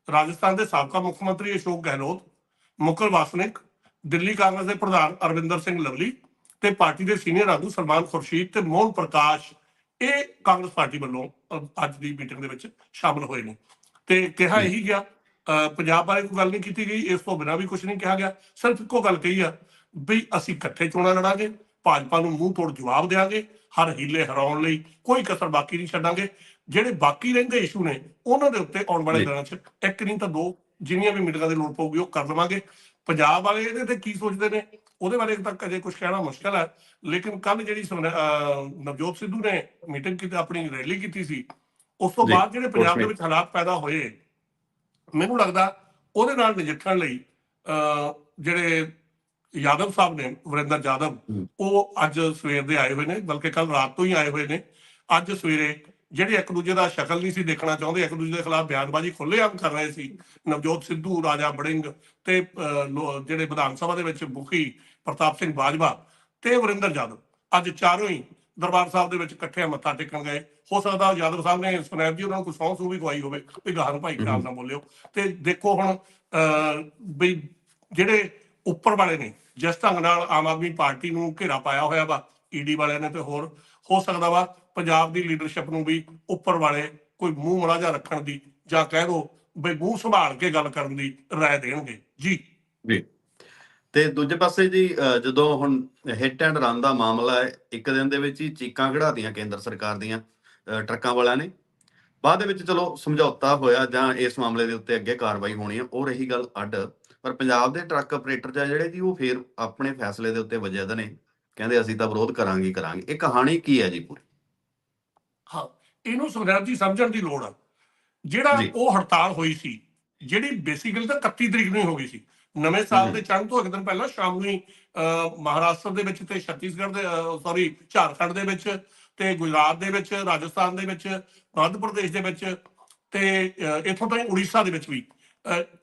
ਰਾਜਸਥਾਨ ਦੇ ਸਾਬਕਾ ਮੁੱਖ ਮੰਤਰੀ ਅਸ਼ੋਕ ਗਹਿਲੋਤ ਮੁਕਲ ਵਾਸਨਿਕ ਦਿੱਲੀ ਕਾਂਗਰਸ ਦੇ ਪ੍ਰਧਾਨ ਅਰਵਿੰਦਰ ਸਿੰਘ ਲਵਲੀ ਤੇ ਪਾਰਟੀ ਦੇ ਸੀਨੀਅਰ ਆਗੂ ਸਲਮਾਨ ਖੁਰਸ਼ੀਦ ਤੇ ਮੋਹਨ ਪ੍ਰਕਾਸ਼ ਇਹ ਕਾਂਗਰਸ ਪਾਰਟੀ ਵੱਲੋਂ ਅੱਜ ਦੀ ਮੀਟਿੰਗ ਦੇ ਵਿੱਚ ਸ਼ਾਮਲ ਹੋਏ ਨੇ। ਤੇ ਕਿਹਾ ਇਹੀ ਗਿਆ ਪੰਜਾਬ ਬਾਰੇ ਕੋਈ ਗੱਲ ਨਹੀਂ ਕੀਤੀ ਗਈ ਇਸ ਤੋਂ ਬਿਨਾਂ ਵੀ ਕੁਝ ਨਹੀਂ ਕਿਹਾ ਗਿਆ। ਸਿਰਫ ਇੱਕੋ ਗੱਲ ਕਹੀ ਆ ਵੀ ਅਸੀਂ ਇਕੱਠੇ ਚੋਣਾਂ ਲੜਾਂਗੇ ਭਾਜਪਾ ਨੂੰ ਮੂੰਹ ਤੋੜ ਜਵਾਬ ਦੇਵਾਂਗੇ ਹਰ ਹੀਲੇ ਹਰਾਉਣ ਲਈ ਕੋਈ ਕਸਰ ਬਾਕੀ ਨਹੀਂ ਛੱਡਾਂਗੇ। ਜਿਹੜੇ ਬਾਕੀ ਰਹਿੰਦੇ ਇਸ਼ੂ ਨੇ ਉਹਨਾਂ ਦੇ ਉੱਤੇ ਆਉਣ ਵਾਲੇ। ਦਿਨਾਂ 'ਚ ਇੱਕ ਨਹੀਂ ਤਾਂ ਦੋ ਜਿੰਨੀਆਂ ਵੀ ਮੀਟਿੰਗਾਂ ਦੀ ਲੋੜ ਪਊਗੀ ਉਹ ਕਰ ਲਵਾਂਗੇ। ਪੰਜਾਬ ਵਾਲੇ ਇਹਦੇ ਤੇ ਕੀ ਸੋਚਦੇ ਨੇ? ਉਹਦੇ ਬਾਰੇ ਤੱਕ ਅਜੇ ਕੁਝ ਕਹਿਣਾ ਮੁਸ਼ਕਲ ਹੈ ਲੇਕਿਨ ਕੱਲ ਜਿਹੜੀ ਨਵਜੋਤ ਸਿੱਧੂ ਨੇ ਮੀਟਿੰਗ ਕੀਤੀ ਆਪਣੀ ਰੈਲੀ ਕੀਤੀ ਸੀ ਉਸ ਤੋਂ ਬਾਅਦ ਜਿਹੜੇ ਪੰਜਾਬ ਦੇ ਵਿੱਚ ਹਾਲਾਤ ਪੈਦਾ ਹੋਏ ਮੈਨੂੰ ਲੱਗਦਾ ਉਹਦੇ ਨਾਲ ਨਜਿੱਠਣ ਲਈ ਜਿਹੜੇ ਯਾਦਵ ਸਾਹਿਬ ਨੇ ਵਰਿੰਦਰ ਯਾਦਵ। ਉਹ ਅੱਜ ਸਵੇਰ ਦੇ ਆਏ ਹੋਏ ਨੇ ਬਲਕਿ ਕੱਲ ਰਾਤ ਤੋਂ ਹੀ ਆਏ ਹੋਏ ਨੇ ਅੱਜ ਸਵੇਰੇ ਜਿਹੜੇ ਇੱਕ ਦੂਜੇ ਦਾ ਸ਼ਕਲ ਨਹੀਂ ਸੀ ਦੇਖਣਾ ਚਾਹੁੰਦੇ ਇੱਕ ਦੂਜੇ ਦੇ ਖਿਲਾਫ ਬਿਆਨਬਾਜ਼ੀ ਖੁੱਲ੍ਹੇਆਮ ਕਰ ਰਹੇ ਸੀ। ਨਵਜੋਤ ਸਿੱਧੂ ਰਾਜਾ ਬੜਿੰਗ ਤੇ ਜਿਹੜੇ ਵਿਧਾਨ ਸਭਾ ਦੇ ਵਿੱਚ ਮੁਖੀ ਪ੍ਰਤਾਪ ਸਿੰਘ ਬਾਜਵਾ ਤੇ ਵਰਿੰਦਰ ਯਾਦਵ ਅੱਜ ਚਾਰੋਂ ਹੀ ਦਰਬਾਰ ਸਾਹਿਬ ਦੇ ਵਿੱਚ ਇਕੱਠੇ ਮੱਥਾ ਟੇਕਣ ਗਏ। ਹੋ ਸਕਦਾ ਯਾਦਵ ਸਾਹਿਬ ਨੇ ਸੁਨੈਬ ਜੀ ਉਹਨਾਂ ਨੂੰ ਕੋਈ ਸਹੁੰ ਸੂ ਵੀ ਖਵਾਈ ਹੋਵੇ ਵੀ ਗਾਹਨ ਭਾਈ ਖਿਆਲ ਨਾਲ ਬੋਲਿਓ। ਤੇ ਦੇਖੋ ਹੁਣ ਅਹ, ਵੀ ਜਿਹੜੇ ਉੱਪਰ ਵਾਲੇ ਨੇ ਜਿਸ ਢੰਗ ਨਾਲ ਆਮ ਆਦਮੀ ਪਾਰਟੀ ਨੂੰ ਘੇਰਾ ਪਾਇਆ ਹੋਇਆ ਵਾ ਈਡੀ ਵਾਲਿਆਂ ਨੇ ਤੇ ਹੋਰ ਹੋ ਸਕਦਾ ਵਾ ਪੰਜਾਬ ਦੀ ਲੀਡਰਸ਼ਿਪ ਨੂੰ ਵੀ ਉੱਪਰ ਵਾਲੇ ਕੋਈ ਮੂੰਹ ਮੜਾ ਜਾ ਰੱਖਣ ਦੀ ਜਾਂ ਕਹਿ ਦੋ ਵੀ ਮੂੰਹ ਸੰਭਾਲ ਕੇ ਗੱਲ ਕਰਨ ਦੀ ਰਾਏ ਦੇਣਗੇ। ਜੀ। ਜੀ। ਤੇ ਦੂਜੇ ਪਾਸੇ ਜੀ ਜਦੋਂ ਹੁਣ ਹਿੱਟ ਐਂਡ ਰਨ ਦਾ ਮਾਮਲਾ ਹੈ, ਇੱਕ ਦਿਨ ਦੇ ਵਿੱਚ ਹੀ ਚੀਕਾਂ ਕਢਾਤੀਆਂ ਕੇਂਦਰ ਸਰਕਾਰ ਦੀਆਂ ਟਰੱਕਾਂ ਵਾਲਿਆਂ ਨੇ। ਬਾਅਦ ਦੇ ਵਿੱਚ ਚਲੋ ਸਮਝੌਤਾ ਹੋਇਆ ਜਾਂ ਇਸ ਮਾਮਲੇ ਦੇ ਉੱਤੇ ਅੱਗੇ ਕਾਰਵਾਈ ਹੋਣੀ ਹੈ ਉਹ ਰਹੀ ਗੱਲ ਅੱਡ। ਪਰ ਪੰਜਾਬ ਦੇ ਟਰੱਕ ਆਪਰੇਟਰ ਜਿਹੜੇ ਜੀ, ਉਹ ਫੇਰ ਆਪਣੇ ਫੈਸਲੇ ਦੇ ਉੱਤੇ ਵਜਦ ਨੇ। ਕਹਿੰਦੇ ਅਸੀਂ ਤਾਂ ਵਿਰੋਧ ਕਰਾਂਗੇ ਕਰਾਂਗੇ। ਇਹ ਕਹਾਣੀ ਕੀ ਹੈ ਜੀ ਪੂਰੀ? ਹਾਂ ਇਹਨੂੰ ਸੁਖਦੇਵ ਜੀ ਸਮਝਣ ਦੀ ਲੋੜ ਆ ਜਿਹੜਾ। ਉਹ ਹੜਤਾਲ ਹੋਈ ਸੀ ਜਿਹੜੀ ਬੇਸਿਕਲੀ ਤਾਂ 31 ਤਰੀਕ ਨੂੰ ਹੀ ਗਈ ਸੀ ਨਵੇਂ ਸਾਲ। ਦੇ ਚੜ੍ਹਨ ਤੋਂ ਇੱਕ ਦਿਨ ਪਹਿਲਾਂ ਸ਼ਾਮ ਨੂੰ ਹੀ ਮਹਾਰਾਸ਼ਟਰ ਦੇ ਵਿੱਚ ਤੇ ਛੱਤੀਸਗੜ੍ਹ ਦੇ ਸੌਰੀ ਝਾਰਖੰਡ ਦੇ ਵਿੱਚ ਤੇ ਗੁਜਰਾਤ ਦੇ ਵਿੱਚ ਰਾਜਸਥਾਨ ਦੇ ਵਿੱਚ ਮੱਧ ਪ੍ਰਦੇਸ਼ ਦੇ ਵਿੱਚ ਤੇ ਇੱਥੋਂ ਤਾਈਂ ਉੜੀਸਾ ਦੇ ਵਿੱਚ ਵੀ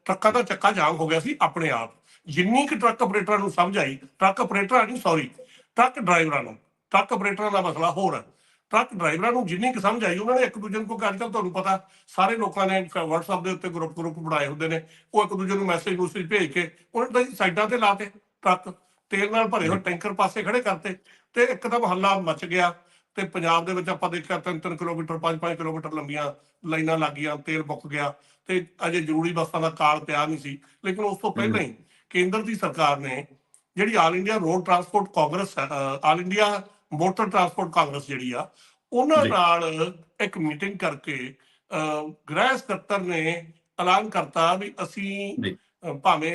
ਟਰੱਕਾਂ ਦਾ ਚੱਕਾ ਜਾਮ ਹੋ ਗਿਆ ਸੀ ਆਪਣੇ ਆਪ ਜਿੰਨੀ ਕਿ ਟਰੱਕ ਆਪਰੇਟਰਾਂ ਨੂੰ ਸਮਝ ਆਈ ਟਰੱਕ ਆਪਰੇਟਰਾਂ ਨਹੀਂ ਸੌਰੀ ਟਰੱਕ ਡਰਾਈਵਰਾਂ ਨੂੰ ਟਰੱਕ ਆਪਰੇਟਰਾਂ ਦਾ ਮਸਲਾ ਹੋਰ ਹੈ ਟਰੱਕ ਡਰਾਈਵਰਾਂ ਨੂੰ ਜਿੰਨੀ ਕੁ ਸਮਝ ਆਈ ਉਹਨਾਂ ਨੇ ਇੱਕ ਦੂਜੇ ਨੂੰ ਕਿਉਂਕਿ ਅੱਜ ਕੱਲ੍ਹ ਤੁਹਾਨੂੰ ਪਤਾ ਸਾਰੇ ਲੋਕਾਂ ਨੇ WhatsApp ਦੇ ਉੱਤੇ ਗਰੁੱਪ ਗਰੁੱਪ ਬਣਾਏ ਹੁੰਦੇ ਨੇ ਉਹ ਇੱਕ ਦੂਜੇ ਨੂੰ ਮੈਸੇਜ ਮੈਸੇਜ ਭੇਜ ਕੇ ਉਹਨਾਂ ਜੀ ਸਾਈਡਾਂ ਤੇ ਲਾਤੇ ਟਰੱਕ ਤੇਲ ਨਾਲ ਭਰੇ ਹੋਏ ਟੈਂਕਰ ਪਾਸੇ ਖੜੇ ਕਰਤੇ ਤੇ ਇੱਕਦਮ ਹੱਲਾ ਮਚ ਗਿਆ ਤੇ ਪੰਜਾਬ ਦੇ ਵਿੱਚ ਆਪਾਂ ਦੇਖਿਆ 3-3 ਕਿਲੋਮੀਟਰ 5-5 ਕਿਲੋਮੀਟਰ ਲੰਬੀਆਂ ਲਾਈਨਾਂ ਲੱਗ ਗਈਆਂ ਤੇਲ ਮੁੱਕ ਗਿਆ ਤੇ ਅਜੇ ਜ਼ਰੂਰੀ ਬੱਸਾਂ ਦਾ ਕਾਲ ਪਿਆ ਨਹੀਂ ਸੀ ਲੇਕਿਨ ਉਸ ਤੋਂ ਪਹਿਲਾਂ ਹੀ ਕੇਂਦਰ ਦੀ ਸਰਕਾਰ ਨੇ ਜਿਹੜੀ all India road transport congress all India motor transport congress ਜਿਹੜੀ ਆ ਉਹਨਾਂ। ਨਾਲ ਇੱਕ ਮੀਟਿੰਗ ਕਰਕੇ ਗ੍ਰਹਿ ਸਕੱਤਰ ਨੇ ਐਲਾਨ ਕਰਤਾ ਵੀ ਅਸੀਂ ਭਾਵੇਂ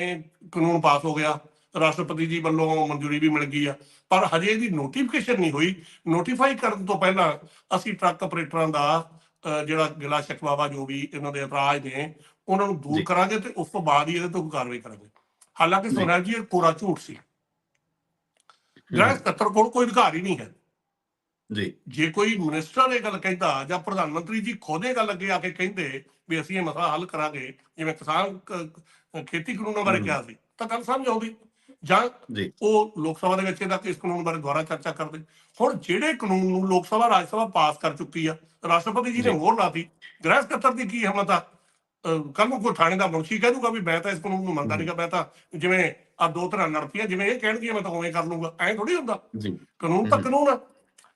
ਕਾਨੂੰਨ ਪਾਸ ਹੋ ਗਿਆ ਰਾਸ਼ਟਰਪਤੀ ਜੀ ਵੱਲੋਂ ਮਨਜ਼ੂਰੀ ਵੀ ਮਿਲ ਗਈ ਆ ਪਰ ਹਜੇ ਇਹਦੀ ਨੋਟੀਫਿਕੇਸ਼ਨ ਨਹੀਂ ਹੋਈ ਨੋਟੀਫਾਈ ਕਰਨ ਤੋਂ ਪਹਿਲਾਂ ਅਸੀਂ ਟਰੱਕ ਆਪਰੇਟਰਾਂ ਦਾ ਜਿਹੜਾ ਗਿਲਾ ਸ਼ਿਕਵਾ ਵਾ ਜੋ ਵੀ ਇਹਨਾਂ ਦੇ ਇਤਰਾਜ਼ ਨੇ ਉਹਨਾਂ ਨੂੰ ਦੂਰ। ਕਰਾਂਗੇ ਤੇ ਉਸ ਤੋਂ ਬਾਅਦ ਹੀ ਇਹਦੇ ਤੋਂ ਕਾਰਵਾਈ ਕਰਾਂਗੇ ਹਾਲਾਂਕਿ ਜੀ। ਸੋਨਾ ਜੀ ਇਹ ਕੋਰਾ ਝੂਠ ਸੀ ਗ੍ਰਹਿ ਸਕੱਤਰ ਕੋਲ ਕੋਈ ਅਧਿਕਾਰ ਹੀ ਨਹੀਂ ਹੈ। ਜੀ। ਜੇ ਕੋਈ ਮਿਨਿਸਟਰ ਇਹ ਗੱਲ ਕਹਿੰਦਾ ਜਾਂ ਪ੍ਰਧਾਨ ਮੰਤਰੀ ਜੀ ਖੁਦ ਇਹ ਗੱਲ ਅੱਗੇ ਆ ਕੇ ਕਹਿੰਦੇ ਵੀ ਅਸੀਂ ਇਹ ਮਸਲਾ ਹੱਲ ਕਰਾਂਗੇ ਜਿਵੇਂ ਕਿਸਾਨ ਖੇਤੀ ਕਾਨੂੰਨਾਂ ਬਾਰੇ। ਕਿਹਾ ਸੀ ਤਾਂ ਗੱਲ ਸਮਝ ਆਉਂਦੀ। ਜਾਂ ਉਹ ਲੋਕ ਸਭਾ ਦੇ ਵਿੱਚ ਇਹਦਾ ਇਸ ਕਾਨੂੰਨ ਬਾਰੇ ਦੁਬਾਰਾ ਚਰਚਾ ਕਰਦੇ। ਹੁਣ ਜਿਹੜੇ ਕਾਨੂੰਨ ਨੂੰ ਲੋਕ ਸਭਾ ਰਾਜ ਸਭਾ ਪਾਸ ਕਰ ਚੁੱਕੀ ਆ ਰਾਸ਼ਟਰਪਤੀ ਜੀ ਨੇ। ਹੋਰ ਲਾਤੀ ਗ੍ਰਹਿ ਸਕੱਤਰ ਦੀ ਕੀ ਹਿੰਮਤ ਆ? ਕੱਲ ਨੂੰ ਕੋਈ ਥਾਣੇ ਦਾ ਮੁਨਸ਼ੀ ਕਹਿ ਦੂਗਾ ਵੀ ਮੈਂ ਤਾਂ ਇਸ ਕਾਨੂੰਨ ਨੂੰ ਮੰਨਦਾ ਨਹੀਂਗਾ ਮੈਂ ਤਾਂ ਜਿਵੇਂ ਆ ਦੋ ਤਰ੍ਹਾਂ ਲੜਪੀਆਂ ਜਿਵੇਂ ਇਹ ਕਹਿਣਗੇ ਮੈਂ ਤਾਂ ਉਵੇਂ ਕਰ ਲੂੰਗਾ ਐਂ ਥੋੜੀ ਹੁੰਦਾ। ਜੀ। ਕਾਨੂੰਨ ਤਾਂ। ਕਾਨੂੰਨ ਆ।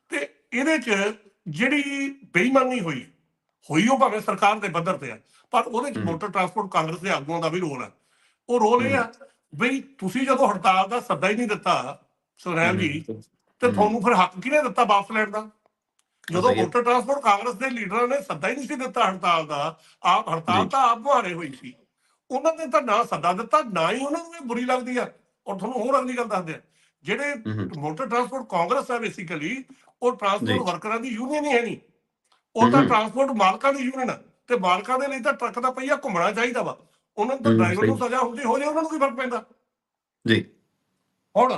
ਤੇ ਇਹਦੇ 'ਚ ਜਿਹੜੀ ਬੇਈਮਾਨੀ ਹੋਈ ਹੋਈ ਉਹ ਭਾਵੇਂ ਸਰਕਾਰ ਦੇ ਪੱਧਰ ਤੇ ਆ ਪਰ ਉਹਦੇ 'ਚ। ਮੋਟਰ ਟਰਾਂਸਪੋਰਟ ਕਾਂਗਰਸ ਦੇ ਆਗੂਆਂ ਦਾ ਵੀ ਰੋਲ ਹੈ ਉਹ ਰੋਲ ਇਹ ਆ ਬਈ ਤੁਸੀਂ ਜਦੋਂ ਹੜਤਾਲ ਦਾ ਸੱਦਾ ਹੀ ਨਹੀਂ ਦਿੱਤਾ ਸੁਨੈਲ ਜੀ ਤੇ। ਤੁਹਾਨੂੰ ਫਿਰ ਹੱਕ ਕਿਹਨੇ ਦਿੱਤਾ ਵਾਪਸ ਲੈਣ ਦਾ? ਜਦੋਂ। ਮੋਟਰ ਟਰਾਂਸਪੋਰਟ ਕਾਂਗਰਸ ਦੇ ਲੀਡਰਾਂ ਨੇ ਸੱਦਾ ਹੀ ਨਹੀਂ ਸੀ ਦਿੱਤਾ ਹੜਤਾਲ ਦਾ ਆਪ ਹੜਤਾਲ। ਤਾਂ ਆਪ ਮੁਹਾਰੇ ਹੋਈ ਸੀ ਉਹਨਾਂ ਨੇ ਤਾਂ ਨਾ ਸੱਦਾ ਦਿੱਤਾ ਨਾ ਹੀ ਉਹਨਾਂ ਨੂੰ ਇਹ ਬੁਰੀ ਲੱਗਦੀ ਆ ਔਰ ਤੁਹਾਨੂੰ ਹੋਰ ਅਗਲੀ ਗੱਲ ਦੱਸਦੇ ਆ ਜਿਹੜੇ। ਮੋਟਰ ਟਰਾਂਸਪੋਰਟ ਕਾਂਗਰਸ ਹੈ ਬੇਸਿਕਲੀ ਉਹ ਟਰਾਂਸਪੋਰਟ। ਵਰਕਰਾਂ ਦੀ ਯੂਨੀਅਨ ਹੀ ਹੈ ਨਹੀਂ ਉਹ ਤਾਂ। ਟਰਾਂਸਪੋਰਟ ਮਾਲਕਾਂ ਦੀ ਯੂਨੀਅਨ ਆ ਤੇ ਮਾਲਕਾਂ ਦੇ ਲਈ ਤਾਂ ਟਰੱਕ ਦਾ ਪਹੀਆ ਘੁੰਮਣਾ ਚਾਹੀਦਾ ਵਾ ਉਹਨਾਂ ਨੂੰ ਤਾਂ ਡਰਾਈਵਰ ਨੂੰ। ਸਜ਼ਾ ਹੁੰਦੀ ਹੋ ਜਾਏ ਉਹਨਾਂ ਨੂੰ ਕੀ ਫ਼ਰਕ ਪੈਂਦਾ ਜੀ ਹੁਣ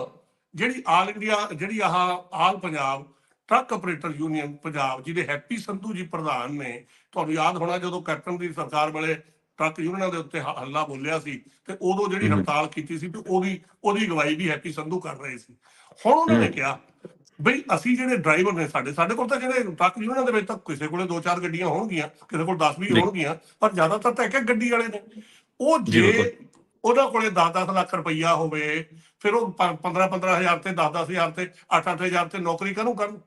ਜਿਹੜੀ ਆਲ ਇੰਡੀਆ ਜਿਹੜੀ ਆਹ all Punjab truck operator union Punjab ਜਿਹਦੇ ਹੈਪੀ ਸੰਧੂ ਜੀ ਪ੍ਰਧਾਨ ਨੇ ਤੁਹਾਨੂੰ ਯਾਦ ਹੋਣਾ ਜਦੋਂ ਕੈਪਟਨ ਦੀ ਸਰਕਾਰ ਵੇਲੇ ਟਰੱਕ ਯੂਨੀਅਨਾਂ ਦੇ ਉੱਤੇ ਹੱਲਾ ਬੋਲਿਆ ਸੀ ਤੇ ਉਦੋਂ ਜਿਹੜੀ। ਹੜਤਾਲ ਕੀਤੀ ਸੀ ਤੇ ਉਹਦੀ ਉਹਦੀ ਅਗਵਾਈ ਵੀ ਹੈਪੀ ਸੰਧੂ ਕਰ ਰਹੇ ਸੀ ਹੁਣ ਉਹਨਾਂ ਨੇ। ਕਿਹਾ ਬਈ ਅਸੀਂ ਜਿਹੜੇ ਡਰਾਈਵਰ ਨੇ ਸਾਡੇ ਸਾਡੇ ਕੋਲ ਤਾਂ ਜਿਹੜੇ ਟਰੱਕ ਯੂਨੀਅਨਾਂ ਦੇ ਵਿੱਚ ਤਾਂ ਕਿਸੇ ਕੋਲੇ ਦੋ ਚਾਰ ਗੱਡੀਆਂ ਹੋਣਗੀਆਂ ਕਿਸੇ ਕੋਲ 10 ਵੀ। ਹੋਣਗੀਆਂ ਪਰ ਜ਼ਿਆਦਾਤਰ ਤਾਂ ਇੱਕ ਇੱਕ ਗੱਡੀ ਵਾਲੇ ਨੇ ਉਹ ਜੀ। ਉਹਨਾਂ ਕੋਲੇ 10-10 ਲੱਖ ਰੁਪਈਆ ਹੋਵੇ ਫਿਰ ਉਹ 15-15 ਹਜ਼ਾਰ ਤੇ 10-10 ਹਜ਼ਾਰ ਤੇ 8-8 ਹਜ਼ਾਰ ਤੇ ਨੌਕਰੀ ਕਰੂੰ ਕਰਨ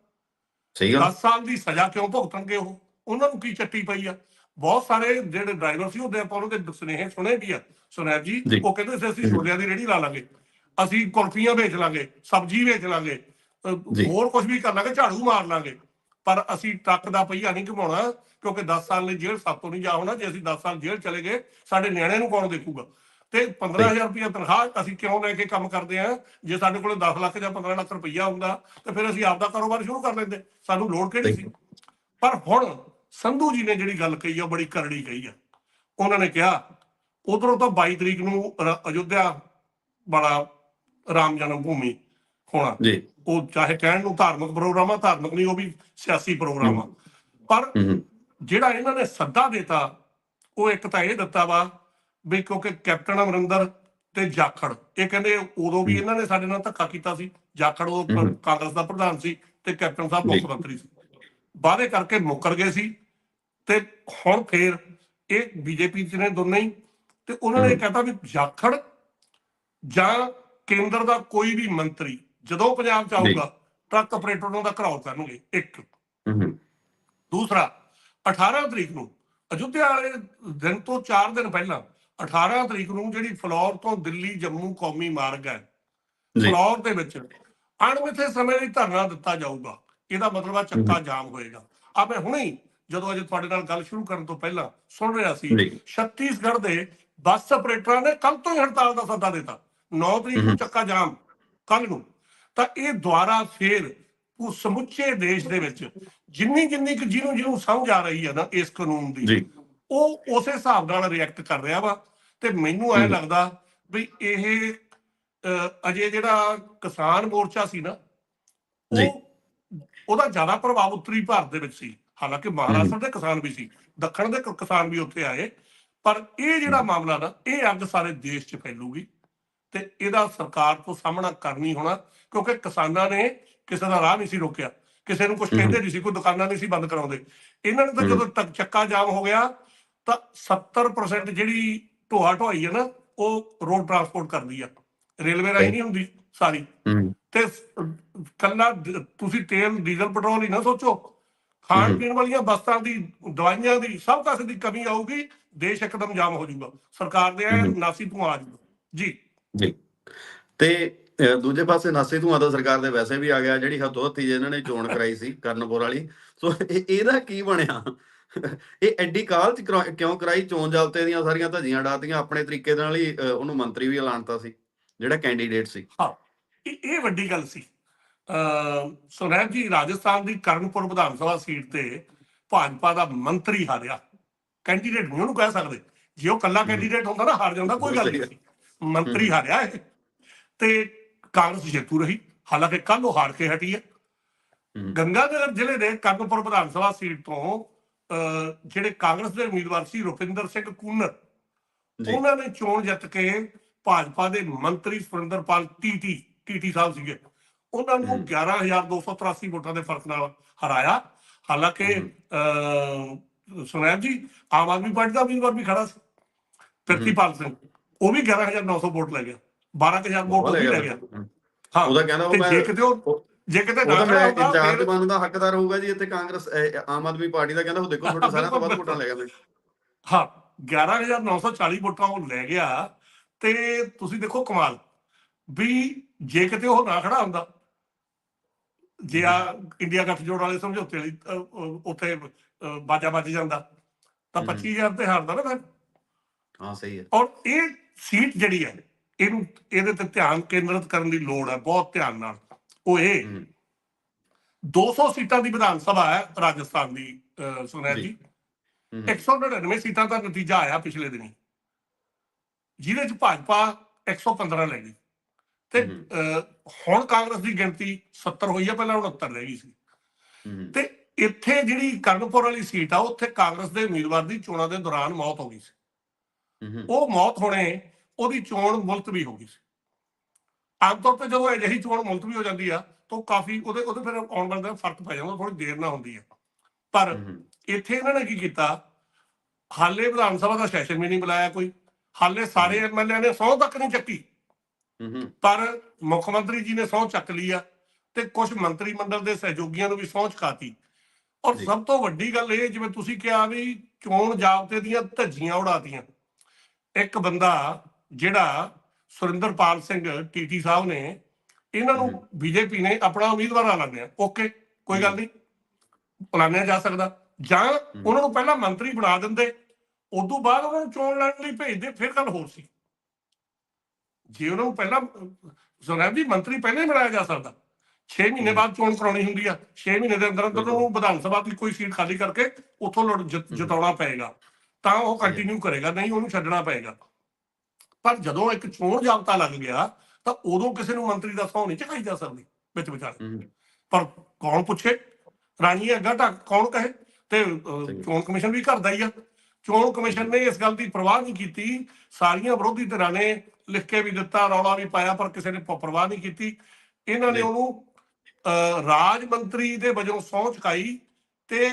ਸਹੀ ਗੱਲ। 10 ਸਾਲ ਦੀ ਸਜ਼ਾ ਕਿਉਂ ਭੁਗਤਣਗੇ ਉਹ? ਉਹਨਾਂ ਨੂੰ ਕੀ ਚੱਟੀ ਪਈ ਆ? ਬਹੁਤ ਸਾਰੇ ਜਿਹੜੇ ਡਰਾਈਵਰ ਸੀ ਉਹਦੇ ਆਪਾਂ ਉਹਦੇ ਸੁਨੇਹੇ ਸੁਣੇ ਵੀ ਆ। ਸੁਨੈਬ ਜੀ। ਉਹ ਕਹਿੰਦੇ ਸੀ ਅਸੀਂ। ਛੋਲਿਆਂ ਦੀ ਰੇਹੜੀ ਲਾ ਲਾਂਗੇ। ਅਸੀਂ ਕੁਲਫੀਆਂ ਵੇਚ ਲਾਂਗੇ ਸਬਜ਼ੀ ਵੇਚ ਲਾਂਗੇ। ਹੋਰ ਕੁਝ ਵੀ ਕਰ ਲਾਂਗੇ ਝਾੜੂ ਮਾਰ ਲਾਂਗੇ। ਪਰ ਅਸੀਂ ਟਰੱਕ ਦਾ ਪਹੀਆ ਨਹੀਂ ਘਮਾਉਣਾ ਕਿਉਂਕਿ 10 ਸਾਲ ਲਈ ਜੇਲ੍ਹ ਸਾਤੋਂ ਨਹੀਂ ਜਾ ਹੋਣਾ। ਜੇ ਅਸੀਂ 10 ਸਾਲ ਜੇਲ੍ਹ ਚਲੇ ਗਏ ਸਾਡੇ ਨਿਆਣਿਆਂ ਨੂੰ ਕੌਣ ਦੇਖੂਗਾ? ਤੇ 15000 ਰੁਪਏ ਤਨਖਾਹ ਅਸੀਂ ਕਿਉਂ ਲੈ ਕੇ ਕੰਮ ਕਰਦੇ ਆ? ਜੇ ਸਾਡੇ ਕੋਲ 10 ਲੱਖ ਜਾਂ 15 ਲੱਖ ਰੁਪਈਆ ਹੁੰਦਾ ਤੇ ਫਿਰ ਅਸੀਂ ਆਪਦਾ ਕਾਰੋਬਾਰ ਸ਼ੁਰੂ ਕਰ ਲੈਂਦੇ। ਸਾਨੂੰ ਲੋੜ ਕਿਹੜੀ ਸੀ? ਪਰ ਹੁਣ ਸੰਧੂ ਜੀ ਨੇ ਜਿਹੜੀ ਗੱਲ ਕਹੀ ਆ ਉਹ ਬੜੀ ਕਰੜੀ ਕਹੀ ਆ। ਉਹਨਾਂ ਨੇ ਕਿਹਾ ਉਧਰੋਂ ਤਾਂ 22 ਤਰੀਕ ਨੂੰ ਅਯੁੱਧਿਆ ਵਾਲਾ ਰਾਮ ਜਨਮ ਭੂਮੀ ਹੋਣਾ। ਜੀ। ਉਹ ਚਾਹੇ ਕਹਿਣ ਨੂੰ ਧਾਰਮਿਕ ਪ੍ਰੋਗਰਾਮ ਆ ਧਾਰਮਿਕ ਨਹੀਂ ਉਹ ਵੀ ਸਿਆਸੀ ਪ੍ਰੋਗਰਾਮ ਆ। ਪਰ ਜਿਹੜਾ ਇਹਨਾਂ ਨੇ ਸੱਦਾ ਦਿੱਤਾ ਉਹ ਇੱਕ ਤਾਂ ਇਹ ਦਿੱਤਾ ਵਾ ਵੀ ਕਿਉਂਕਿ ਕੈਪਟਨ ਅਮਰਿੰਦਰ ਤੇ ਜਾਖੜ ਇਹ ਕਹਿੰਦੇ ਉਦੋਂ ਵੀ। ਇਹਨਾਂ ਨੇ ਸਾਡੇ ਨਾਲ ਧੱਕਾ ਕੀਤਾ ਸੀ ਜਾਖੜ ਉਹ। ਕਾਂਗਰਸ ਦਾ ਪ੍ਰਧਾਨ ਸੀ ਤੇ ਕੈਪਟਨ ਸਾਹਿਬ। ਮੁੱਖ ਮੰਤਰੀ ਸੀ ਵਾਅਦੇ ਕਰਕੇ ਮੁੱਕਰ ਗਏ ਸੀ ਤੇ ਹੁਣ ਫੇਰ ਇਹ ਬੀਜੇਪੀ ਚ ਨੇ ਦੋਨੇ ਹੀ ਤੇ ਉਹਨਾਂ ਨੇ। ਕਹਤਾ ਵੀ ਜਾਖੜ ਜਾਂ ਕੇਂਦਰ ਦਾ ਕੋਈ ਵੀ ਮੰਤਰੀ ਜਦੋਂ ਪੰਜਾਬ ਚ। ਆਊਗਾ ਟਰੱਕ ਆਪਰੇਟਰ ਨੂੰ ਦਾ ਘਰਾਓ ਕਰਨਗੇ ਇੱਕ ਦੂਸਰਾ 18 ਤਰੀਕ ਨੂੰ ਅਯੁੱਧਿਆ ਵਾਲੇ ਦਿਨ ਤੋਂ 4 ਦਿਨ ਪਹਿਲਾਂ 18 ਤਰੀਕ ਨੂੰ ਜਿਹੜੀ ਫਲੋਰ ਤੋਂ ਦਿੱਲੀ ਜੰਮੂ ਕੌਮੀ ਮਾਰਗ ਹੈ ਫਲੋਰ ਦੇ ਵਿੱਚ ਅਣਮਿੱਥੇ ਸਮੇਂ ਲਈ ਧਰਨਾ ਦਿੱਤਾ ਜਾਊਗਾ। ਇਹਦਾ ਮਤਲਬ ਆ ਚੱਕਾ ਜਾਮ ਹੋਏਗਾ। ਆ ਮੈਂ ਹੁਣੇ ਹੀ ਜਦੋਂ ਅਜੇ ਤੁਹਾਡੇ ਨਾਲ ਗੱਲ ਸ਼ੁਰੂ ਕਰਨ ਤੋਂ ਪਹਿਲਾਂ ਸੁਣ ਰਿਹਾ ਸੀ ਛੱਤੀਸਗੜ੍ਹ ਦੇ ਬੱਸ ਆਪਰੇਟਰਾਂ ਨੇ ਕੱਲ ਤੋਂ ਹੀ ਹੜਤਾਲ ਦਾ ਸੱਦਾ ਦਿੱਤਾ। 9 ਤਰੀਕ ਨੂੰ। ਚੱਕਾ ਜਾਮ ਕੱਲ ਨੂੰ। ਤਾਂ ਇਹ ਦੁਆਰਾ ਫੇਰ ਉਹ ਸਮੁੱਚੇ ਦੇਸ਼ ਦੇ ਵਿੱਚ ਜਿੰਨੀ ਜਿੰਨੀ ਕੁ ਜਿਹਨੂੰ ਜਿਹਨੂੰ ਸਮਝ ਆ ਰਹੀ ਹੈ ਨਾ ਇਸ ਕਾਨੂੰਨ ਦੀ ਉਹ ਉਸੇ ਹਿਸਾਬ ਨਾਲ ਰਿਐਕਟ ਕਰ ਰਿਹਾ ਵਾ। ਤੇ ਮੈਨੂੰ ਐ। ਲੱਗਦਾ ਵੀ ਇਹ ਅਜੇ ਜਿਹੜਾ ਕਿਸਾਨ ਮੋਰਚਾ ਸੀ ਨਾ ਜੀ। ਉਹ ਉਹਦਾ ਜ਼ਿਆਦਾ ਪ੍ਰਭਾਵ ਉੱਤਰੀ ਭਾਰਤ ਦੇ ਵਿੱਚ ਸੀ ਹਾਲਾਂਕਿ ਮਹਾਰਾਸ਼ਟਰ ਦੇ ਕਿਸਾਨ ਵੀ ਸੀ ਦੱਖਣ ਦੇ ਕਿਸਾਨ ਵੀ ਉੱਥੇ ਆਏ ਪਰ ਇਹ ਜਿਹੜਾ। ਮਾਮਲਾ ਨਾ ਇਹ ਅੱਗ ਸਾਰੇ ਦੇਸ਼ 'ਚ ਫੈਲੂਗੀ ਤੇ ਇਹਦਾ ਸਰਕਾਰ ਤੋਂ ਸਾਹਮਣਾ ਕਰਨੀ ਹੋਣਾ ਕਿਉਂਕਿ ਕਿਸਾਨਾਂ ਨੇ ਕਿਸੇ ਦਾ ਰਾਹ ਨਹੀਂ ਸੀ ਰੋਕਿਆ ਕਿਸੇ ਨੂੰ ਕੁਝ। ਕਹਿੰਦੇ ਨਹੀਂ ਸੀ ਕੋਈ ਦੁਕਾਨਾਂ ਨਹੀਂ ਸੀ ਬੰਦ ਕਰਾਉਂਦੇ ਇਹਨਾਂ ਨੇ ਤਾਂ। ਜਦੋਂ ਤੱਕ ਚੱਕਾ ਜਾਮ ਹੋ ਗਿਆ ਤਾਂ 70% ਜਿਹੜੀ ਢੋਆ ਢੋਈ ਹੈ ਨਾ ਉਹ ਰੋਡ ਟਰਾਂਸਪੋਰਟ ਕਰਦੀ ਆ। ਰੇਲਵੇ ਰਾਹੀਂ ਨਹੀਂ ਹੁੰਦੀ ਸਾਰੀ। ਤੇ ਕੱਲਾ ਦ- ਤੁਸੀਂ ਤੇਲ ਡੀਜ਼ਲ ਪੈਟਰੋਲ ਹੀ ਨਾ ਸੋਚੋ। ਖਾਣ। ਪੀਣ ਵਾਲੀਆਂ ਵਸਤਾਂ ਦੀ ਦਵਾਈਆਂ ਦੀ ਸਭ ਕੁਝ ਦੀ ਕਮੀ ਆਊਗੀ ਦੇਸ਼ ਇੱਕਦਮ ਜਾਮ ਹੋ ਜਾਊਗਾ। ਸਰਕਾਰ ਦੇ। ਨਾਸੀ ਤੋਂ ਆ ਜਾਊਗਾ। ਜੀ। ਜੀ। ਤੇ ਦੂਜੇ ਪਾਸੇ ਨਾਸੇ ਧੂਆਂ ਤਾਂ ਸਰਕਾਰ ਦੇ ਵੈਸੇ ਵੀ ਆ ਗਿਆ ਜਿਹੜੀ ਹੱਥੋਂ ਹੱਥੀ ਜਿਹਨਾਂ ਨੇ ਚੋਣ ਕਰਾਈ ਸੀ ਕਰਨਪੁਰ ਵਾਲੀ। ਸੋ ਇਹ- ਇਹਦਾ ਕੀ ਬਣਿਆ? ਇਹ ਐਡੀ ਕਾਲ ਚ ਕਿਉਂ ਕਰਾਈ? ਚੋਣ ਜਾਬਤੇ ਦੀਆਂ ਸਾਰੀਆਂ ਧੱਜੀਆਂ ਡਾਤੀਆਂ ਆਪਣੇ ਤਰੀਕੇ ਦੇ ਨਾਲ ਹੀ ਉਹਨੂੰ ਮੰਤਰੀ ਵੀ ਐਲਾਨਤਾ ਸੀ ਜਿਹੜਾ ਕੈਂਡੀਡੇਟ ਸੀ। ਇਹ ਇਹ ਵੱਡੀ ਗੱਲ ਸੀ। ਅ ਸੁਨੈਬ ਜੀ ਰਾਜਸਥਾਨ ਦੀ ਕਰਨਪੁਰ ਵਿਧਾਨ ਸਭਾ ਸੀਟ ਤੇ ਭਾਜਪਾ ਦਾ ਮੰਤਰੀ ਹਾਰਿਆ। ਕੈਂਡੀਡੇਟ ਨਹੀਂ ਉਹਨੂੰ ਕਹਿ ਸਕਦੇ। ਜੇ ਉਹ ਕੱਲਾ। ਕੈਂਡੀਡੇਟ ਹੁੰਦਾ ਨਾ ਹਾਰ ਜਾਂਦਾ ਕੋਈ ਗੱਲ ਨਹੀਂ। ਮੰਤਰੀ ਹਾਰਿਆ ਇਹ। ਤੇ ਕਾਂਗਰਸ ਜੇਤੂ ਰਹੀ। ਹਾਲਾਂਕਿ ਕੱਲ ਉਹ ਹਾਰ ਕੇ ਹਟੀ ਹੈ। ਹੂੰ, ਗੰਗਾਨਗਰ ਜ਼ਿਲ੍ਹੇ ਦੇ ਕਰਨਪੁਰ ਵਿਧਾਨ ਸਭਾ ਸੀਟ ਤੋਂ ਜਿਹੜੇ ਕਾਂਗਰਸ ਦੇ ਉਮੀਦਵਾਰ ਸੀ ਰੁਪਿੰਦਰ ਸਿੰਘ ਕੂਨਰ ਉਹਨਾਂ ਨੇ ਚੋਣ ਜਿੱਤ ਕੇ ਭਾਜਪਾ ਦੇ ਮੰਤਰੀ ਸੁਰਿੰਦਰਪਾਲ ਟੀਟੀ ਟੀਟੀ ਸਾਹਿਬ ਸੀਗੇ। ਉਹਨਾਂ ਨੂੰ ਹਮ। 11283 ਵੋਟਾਂ ਦੇ ਫ਼ਰਕ ਨਾਲ ਹਰਾਇਆ। ਹਾਲਾਂਕਿ ਸੁਨੈਬ ਜੀ ਆਮ ਆਦਮੀ ਪਾਰਟੀ ਦਾ ਉਮੀਦਵਾਰ ਵੀ ਖੜਾ ਸੀ ਪ੍ਰਿਤੀਪਾਲ ਸਿੰਘ। ਉਹ ਵੀ 11900 ਵੋਟ ਲੈ ਗਿਆ 12000 ਵੋਟ ਲੈ ਗਿਆ ਹੂੰ। ਉਹਦਾ ਕਹਿੰਦਾ ਉਹ ਮੈਂ ਜੇ ਕਿਤੇ ਉਹ- ਜੇ ਕਿਤੇ ਨਾ ਤਾਂ ਖੜਾ ਹੁੰਦਾ ਇੰਚਾਰਜ ਬਣਨ ਦਾ ਹੱਕਦਾਰ ਹੋਊਗਾ ਜੀ ਇੱਥੇ ਕਾਂਗਰਸ ਆਮ ਆਦਮੀ ਪਾਰਟੀ ਦਾ ਕਹਿੰਦਾ ਉਹ ਦੇਖੋ ਤੁਹਾਡੇ ਸਾਰਿਆਂ ਤੋਂ ਵੱਧ ਵੋਟਾਂ ਲੈ ਗਿਆ ਮੈਂ ਹਾਂ 11940 ਵੋਟਾਂ ਉਹ ਲੈ ਗਿਆ ਤੇ ਤੁਸੀਂ ਦੇਖੋ ਕਮਾਲ ਵੀ ਜੇ ਕਿਤੇ ਉਹ ਨਾ ਖੜਾ ਹੁੰਦਾ ਜੇ ਆ ਇੰਡੀਆ ਗੱਠਜੋੜ ਵਾਲੇ ਸਮਝੌਤੇ ਲਈ ਉੱਥੇ ਬਾਜਾ ਵੱਜ ਜਾਂਦਾ ਤਾਂ ਹਮ। 25000 ਤੇ ਹਾਰਦਾ ਨਾ ਫਿਰ। ਹਾਂ ਸਹੀ ਹੈ। ਔਰ ਇਹ ਸੀਟ ਜਿਹੜੀ ਹੈ ਇਹਨੂੰ ਇਹਦੇ ਤੇ ਧਿਆਨ ਕੇਂਦਰਿਤ ਕਰਨ ਦੀ ਲੋੜ ਹੈ ਬਹੁਤ ਧਿਆਨ ਨਾਲ। ਉਹ ਇਹ ਹੂੰ, 200 ਸੀਟਾਂ ਦੀ ਵਿਧਾਨ ਸਭਾ ਹੈ ਰਾਜਸਥਾਨ ਦੀ ਸੁਨੈਰ ਜੀ। ਜੀ। ਹੂੰ, 199 ਸੀਟਾਂ ਦਾ ਨਤੀਜਾ ਆਇਆ ਪਿਛਲੇ ਦਿਨੀ। ਜਿਹਦੇ ਚ ਭਾਜਪਾ 115 ਲੈ ਗਈ। ਤੇ ਹੁਣ ਕਾਂਗਰਸ ਦੀ ਗਿਣਤੀ 70 ਹੋਈ ਆ ਪਹਿਲਾਂ 69 ਰਹਿ ਗਈ ਸੀ। ਹੂੰ ਤੇ ਇੱਥੇ ਜਿਹੜੀ ਕਰਨਪੁਰ ਵਾਲੀ ਸੀਟ ਆ ਉੱਥੇ ਕਾਂਗਰਸ ਦੇ ਉਮੀਦਵਾਰ ਦੀ ਚੋਣਾਂ ਦੇ ਦੌਰਾਨ ਮੌਤ ਹੋ ਗਈ ਸੀ। ਹੂੰ। ਉਹ ਮੌਤ ਹੋਣੇ ਉਹਦੀ ਚੋਣ ਮੁਲਤਵੀ ਹੋ ਗਈ ਸੀ। ਆਮ ਤੌਰ ਤੇ ਜਦੋਂ ਅਜਿਹੀ ਚੋਣ ਮੁਲਤਵੀ ਹੋ ਜਾਂਦੀ ਆ ਤਾਂ ਕਾਫੀ ਉਹਦੇ ਉਹਦੇ ਫਿਰ ਆਉਣ ਵਾਲੇ ਦਿਨ ਫ਼ਰਕ ਪੈ ਜਾਂਦਾ ਥੋੜੀ ਦੇਰ ਨਾਲ ਹੁੰਦੀ ਆ। ਪਰ ਇੱਥੇ ਇਹਨਾਂ ਨੇ ਕੀ ਕੀਤਾ? ਹਾਲੇ ਵਿਧਾਨ ਸਭਾ ਦਾ ਸੈਸ਼ਨ ਵੀ ਨਹੀਂ ਬੁਲਾਇਆ ਕੋਈ। ਹਾਲੇ ਸਾਰੇ ਐਮਐਲਏ ਨੇ ਸਹੁੰ ਤੱਕ ਨਹੀਂ ਚੱਕੀ। ਪਰ ਮੁੱਖ ਮੰਤਰੀ ਜੀ ਨੇ ਸਹੁੰ ਚੱਕ ਲਈ ਆ ਤੇ ਕੁਝ ਮੰਤਰੀ ਮੰਡਲ ਦੇ ਸਹਿਯੋਗੀਆਂ ਨੂੰ ਵੀ ਸਹੁੰ ਚੁਕਾਤੀ। ਔਰ। ਸਭ ਤੋਂ ਵੱਡੀ ਗੱਲ ਇਹ ਜਿਵੇਂ ਤੁਸੀਂ ਕਿਹਾ ਵੀ ਚੋਣ ਜਾਬਤੇ ਦੀਆਂ ਧੱਜੀਆਂ ਉਡਾਤੀਆਂ। ਇੱਕ ਬੰਦਾ ਜਿਹੜਾ ਸੁਰਿੰਦਰਪਾਲ ਸਿੰਘ ਟੀਟੀ ਸਾਹਿਬ ਨੇ ਇਹਨਾਂ ਨੂੰ। ਬੀਜੇਪੀ ਨੇ ਆਪਣਾ ਉਮੀਦਵਾਰ ਐਲਾਨਿਆ ਓਕੇ ਕੋਈ ਗੱਲ ਨਹੀਂ। ਐਲਾਨਿਆ ਜਾ ਸਕਦਾ। ਜਾਂ ਉਹਨਾਂ ਨੂੰ ਪਹਿਲਾਂ ਮੰਤਰੀ ਬਣਾ ਦਿੰਦੇ ਉਦੋਂ ਬਾਅਦ ਉਹਨਾਂ ਨੂੰ ਚੋਣ ਲੜਨ ਲਈ ਭੇਜਦੇ ਫਿਰ ਗੱਲ ਹੋਰ ਸੀ। ਜੇ ਉਹਨਾਂ ਨੂੰ ਪਹਿਲਾਂ ਸੁਣਿਆ ਵੀ ਮੰਤਰੀ ਪਹਿਲਾਂ ਹੀ ਬਣਾਇਆ ਜਾ ਸਕਦਾ। 6 ਮਹੀਨੇ ਬਾਅਦ ਚੋਣ ਕਰਾਉਣੀ ਹੁੰਦੀ ਆ। 6 ਮਹੀਨੇ ਦੇ ਅੰਦਰ ਅੰਦਰ ਉਹਨਾਂ ਵਿਧਾਨ ਸਭਾ ਦੀ ਕੋਈ ਸੀਟ ਖਾਲੀ ਕਰਕੇ ਉੱਥੋਂ ਲੜ। ਜਿਤਾਉਣਾ ਪਏਗਾ। ਤਾਂ ਉਹ ਕੰਟੀਨਿਊ ਕਰੇਗਾ ਨਹੀਂ ਉਹਨੂੰ ਛੱਡਣਾ ਪਏਗਾ। ਪਰ ਜਦੋਂ ਇੱਕ ਚੋਣ ਜਾਬਤਾ ਲੱਗ ਗਿਆ ਤਾਂ ਉਦੋਂ ਕਿਸੇ ਨੂੰ ਮੰਤਰੀ ਦਾ ਸਹੁੰ ਨਹੀਂ ਚੁਕਾਈ ਜਾ ਸਕਦੀ ਵਿੱਚ ਵਿਚਾਲੇ। ਪਰ ਕੌਣ ਪੁੱਛੇ? ਰਾਣੀ ਅੱਗਾ ਕੌਣ ਕਹੇ? ਤੇ। ਚੋਣ ਕਮਿਸ਼ਨ ਵੀ ਕਰਦਾ ਹੀ ਆ। ਚੋਣ ਕਮਿਸ਼ਨ ਨੇ ਇਸ ਗੱਲ ਦੀ ਪਰਵਾਹ ਨਹੀਂ ਕੀਤੀ। ਸਾਰੀਆਂ ਵਿਰੋਧੀ ਧਿਰਾਂ ਨੇ ਲਿਖ ਕੇ ਵੀ ਦਿੱਤਾ ਰੌਲਾ ਵੀ ਪਾਇਆ ਪਰ ਕਿਸੇ ਨੇ ਪਰਵਾਹ ਨਹੀਂ ਕੀਤੀ। ਇਹਨਾਂ ਨੇ। ਉਹਨੂੰ ਰਾਜ ਮੰਤਰੀ ਦੇ ਵਜੋਂ ਸਹੁੰ ਚੁਕਾਈ ਤੇ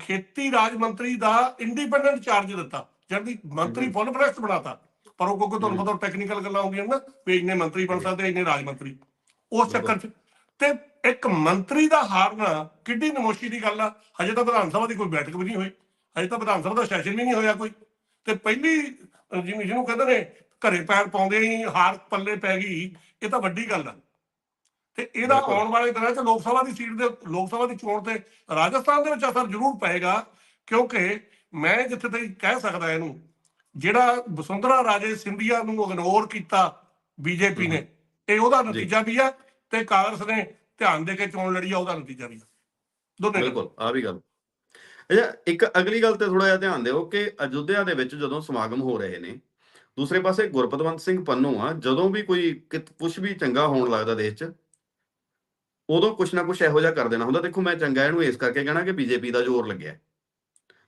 ਖੇਤੀ ਰਾਜ ਮੰਤਰੀ ਦਾ ਇੰਡੀਪੈਂਡੈਂਟ ਚਾਰਜ ਦਿੱਤਾ। ਜਿਹੜੀ ਮੰਤਰੀ। ਫੁੱਲ ਪ੍ਰੈਸਟ ਬਣਾਤਾ। ਪਰ ਉਹ ਕਿਉਂਕਿ ਤੁਹਾਨੂੰ। ਪਤਾ ਟੈਕਨੀਕਲ ਗੱਲਾਂ ਹੁੰਦੀਆਂ ਨੇ ਨਾ ਵੀ ਇੰਨੇ ਮੰਤਰੀ ਬਣ। ਸਕਦੇ ਇੰਨੇ ਰਾਜ ਮੰਤਰੀ ਉਸ ਚੱਕਰ 'ਚ ਤੇ ਇੱਕ ਮੰਤਰੀ ਦਾ ਹਾਰਨਾ ਕਿੱਡੀ ਨਮੋਸ਼ੀ ਦੀ ਗੱਲ ਆ ਹਜੇ ਤਾਂ ਵਿਧਾਨ ਸਭਾ ਦੀ ਕੋਈ ਬੈਠਕ ਵੀ ਨਹੀਂ ਹੋਈ ਹਜੇ ਤਾਂ ਵਿਧਾਨ ਸਭਾ ਦਾ ਸੈਸ਼ਨ ਵੀ ਨਹੀਂ ਹੋਇਆ ਕੋਈ ਤੇ ਪਹਿਲੀ ਜਿਹਨੂੰ ਜਿਹਨੂੰ ਕਹਿੰਦੇ ਨੇ ਘਰੇ ਪੈਰ ਪਾਉਂਦੇ ਹੀ ਹਾਰ ਪੱਲੇ ਪੈ ਗਈ ਇਹ ਤਾਂ ਵੱਡੀ ਗੱਲ ਆ ਤੇ ਇਹਦਾ। ਆਉਣ ਵਾਲੇ ਦਿਨਾਂ 'ਚ ਲੋਕ ਸਭਾ ਦੀ ਸੀਟ ਦੇ ਲੋਕ ਸਭਾ ਦੀ ਚੋਣ ਤੇ ਰਾਜਸਥਾਨ ਦੇ ਵਿੱਚ ਅਸਰ ਜ਼ਰੂਰ ਪਏਗਾ ਕਿਉਂਕਿ ਮੈਂ ਜਿੱਥੇ ਤੱਕ ਕਹਿ ਸਕਦਾ ਇਹਨੂੰ ਜਿਹੜਾ ਵਸੁੰਧਰਾ ਰਾਜੇ ਸਿੰਧੀਆ ਨੂੰ ਇਗਨੋਰ ਕੀਤਾ ਬੀਜੇਪੀ ਨੇ ਇਹ ਉਹਦਾ ਨਤੀਜਾ ਵੀ ਆ ਤੇ ਕਾਂਗਰਸ ਨੇ ਧਿਆਨ ਦੇ ਕੇ ਚੋਣ ਲੜੀ ਆ ਉਹਦਾ ਨਤੀਜਾ ਵੀ ਦੋਨੇ। ਬਿਲਕੁਲ ਆ ਵੀ ਗੱਲ। ਅੱਛਾ ਇੱਕ ਅਗਲੀ ਗੱਲ ਤੇ ਥੋੜਾ ਜਿਹਾ ਧਿਆਨ ਦਿਓ ਕਿ ਅਯੁੱਧਿਆ ਦੇ ਵਿੱਚ ਜਦੋਂ ਸਮਾਗਮ ਹੋ ਰਹੇ ਨੇ ਦੂਸਰੇ ਪਾਸੇ ਗੁਰਪਤਵੰਤ ਸਿੰਘ ਪੰਨੂ ਆ ਜਦੋਂ ਵੀ ਕੋਈ ਕੁਝ ਵੀ ਚੰਗਾ ਹੋਣ ਲੱਗਦਾ ਦੇਸ਼ 'ਚ ਉਦੋਂ ਕੁਛ ਨਾ ਕੁਛ ਇਹੋ ਜਿਹਾ ਕਰ ਦੇਣਾ ਹੁੰਦਾ। ਦੇਖੋ ਮੈਂ ਚੰਗਾ ਇਹਨੂੰ ਇਸ ਕਰਕੇ ਕਹਿਣਾ ਕਿ ਬੀਜੇਪੀ ਦਾ ਜ਼ੋਰ ਲੱਗਿਆ।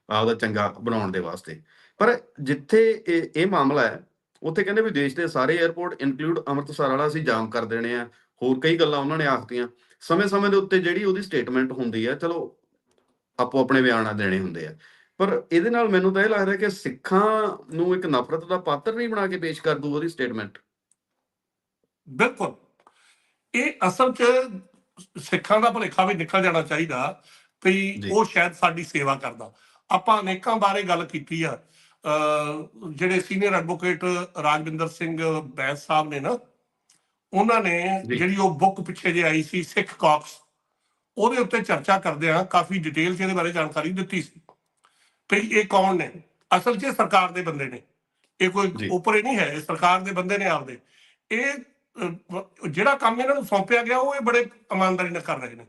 ਆਪਦਾ ਚੰਗਾ ਬਣਾਉਣ ਦੇ ਵਾਸਤੇ। ਪਰ ਜਿੱਥੇ ਇਹ ਇਹ ਮਾਮਲਾ ਹੈ ਉੱਥੇ ਕਹਿੰਦੇ ਵੀ ਦੇਸ਼ ਦੇ ਸਾਰੇ 에ਅਰਪੋਰਟ ਇਨਕਲੂਡ ਅੰਮ੍ਰਿਤਸਰ ਵਾਲਾ ਅਸੀਂ ਜਾਮ ਕਰ ਦੇਣੇ ਆ। ਹੋਰ ਕਈ ਗੱਲਾਂ ਉਹਨਾਂ ਨੇ ਆਖਤੀਆਂ। ਸਮੇਂ-ਸਮੇਂ ਦੇ ਉੱਤੇ ਜਿਹੜੀ ਉਹਦੀ ਸਟੇਟਮੈਂਟ ਹੁੰਦੀ ਹੈ ਚਲੋ ਆਪੋ ਆਪਣੇ ਬਿਆਨ ਦੇਣੇ ਹੁੰਦੇ ਆ। ਪਰ ਇਹਦੇ ਨਾਲ ਮੈਨੂੰ ਤਾਂ ਇਹ ਲੱਗਦਾ ਕਿ ਸਿੱਖਾਂ ਨੂੰ ਇੱਕ ਨਫ਼ਰਤ ਦਾ ਪਾਤਰ ਨਹੀਂ ਬਣਾ ਕੇ ਪੇਸ਼ ਕਰ ਦੂ ਉਹਦੀ ਸਟੇਟਮੈਂਟ ਬਿਲਕੁਲ। ਇਹ ਅਸਲ 'ਚ ਸਿੱਖਾਂ ਦਾ ਭੁਲੇਖਾ ਵੀ ਨਿਕਲ ਜਾਣਾ ਚਾਹੀਦਾ ਜੀ। ਉਹ ਸ਼ਾਇਦ ਸਾਡੀ ਸੇਵਾ ਕਰਦਾ। ਆਪਾਂ ਅਨੇਕਾਂ ਬਾਰੇ ਗੱਲ ਕੀਤੀ ਆ। ਜਿਹੜੇ ਸੀਨੀਅਰ ਐਡਵੋਕੇਟ ਰਾਜਵਿੰਦਰ ਸਿੰਘ ਬੈਂਸ ਸਾਹਿਬ ਨੇ ਨਾ ਉਹਨਾਂ ਨੇ। ਜਿਹੜੀ ਉਹ ਬੁੱਕ ਪਿੱਛੇ ਜੇ ਆਈ ਸੀ ਸਿੱਖ ਕਾਕਸ ਉਹਦੇ ਉੱਤੇ ਚਰਚਾ ਕਰਦੇ ਆ ਕਾਫੀ ਡਿਟੇਲ 'ਚ ਇਹਦੇ ਬਾਰੇ ਜਾਣਕਾਰੀ ਦਿੱਤੀ ਸੀ ਵੀ ਇਹ ਕੌਣ ਨੇ ਅਸਲ 'ਚ ਸਰਕਾਰ ਦੇ ਬੰਦੇ ਨੇ ਇਹ। ਕੋਈ ਉੱਪਰੇ ਨਹੀਂ ਹੈ ਸਰਕਾਰ ਦੇ ਬੰਦੇ ਨੇ ਆਪਦੇ ਇਹ ਜਿਹੜਾ ਕੰਮ ਇਹਨਾਂ ਨੂੰ ਸੌਂਪਿਆ ਗਿਆ ਉਹ ਇਹ ਬੜੇ ਇਮਾਨਦਾਰੀ ਨਾਲ ਕਰ ਰਹੇ ਨੇ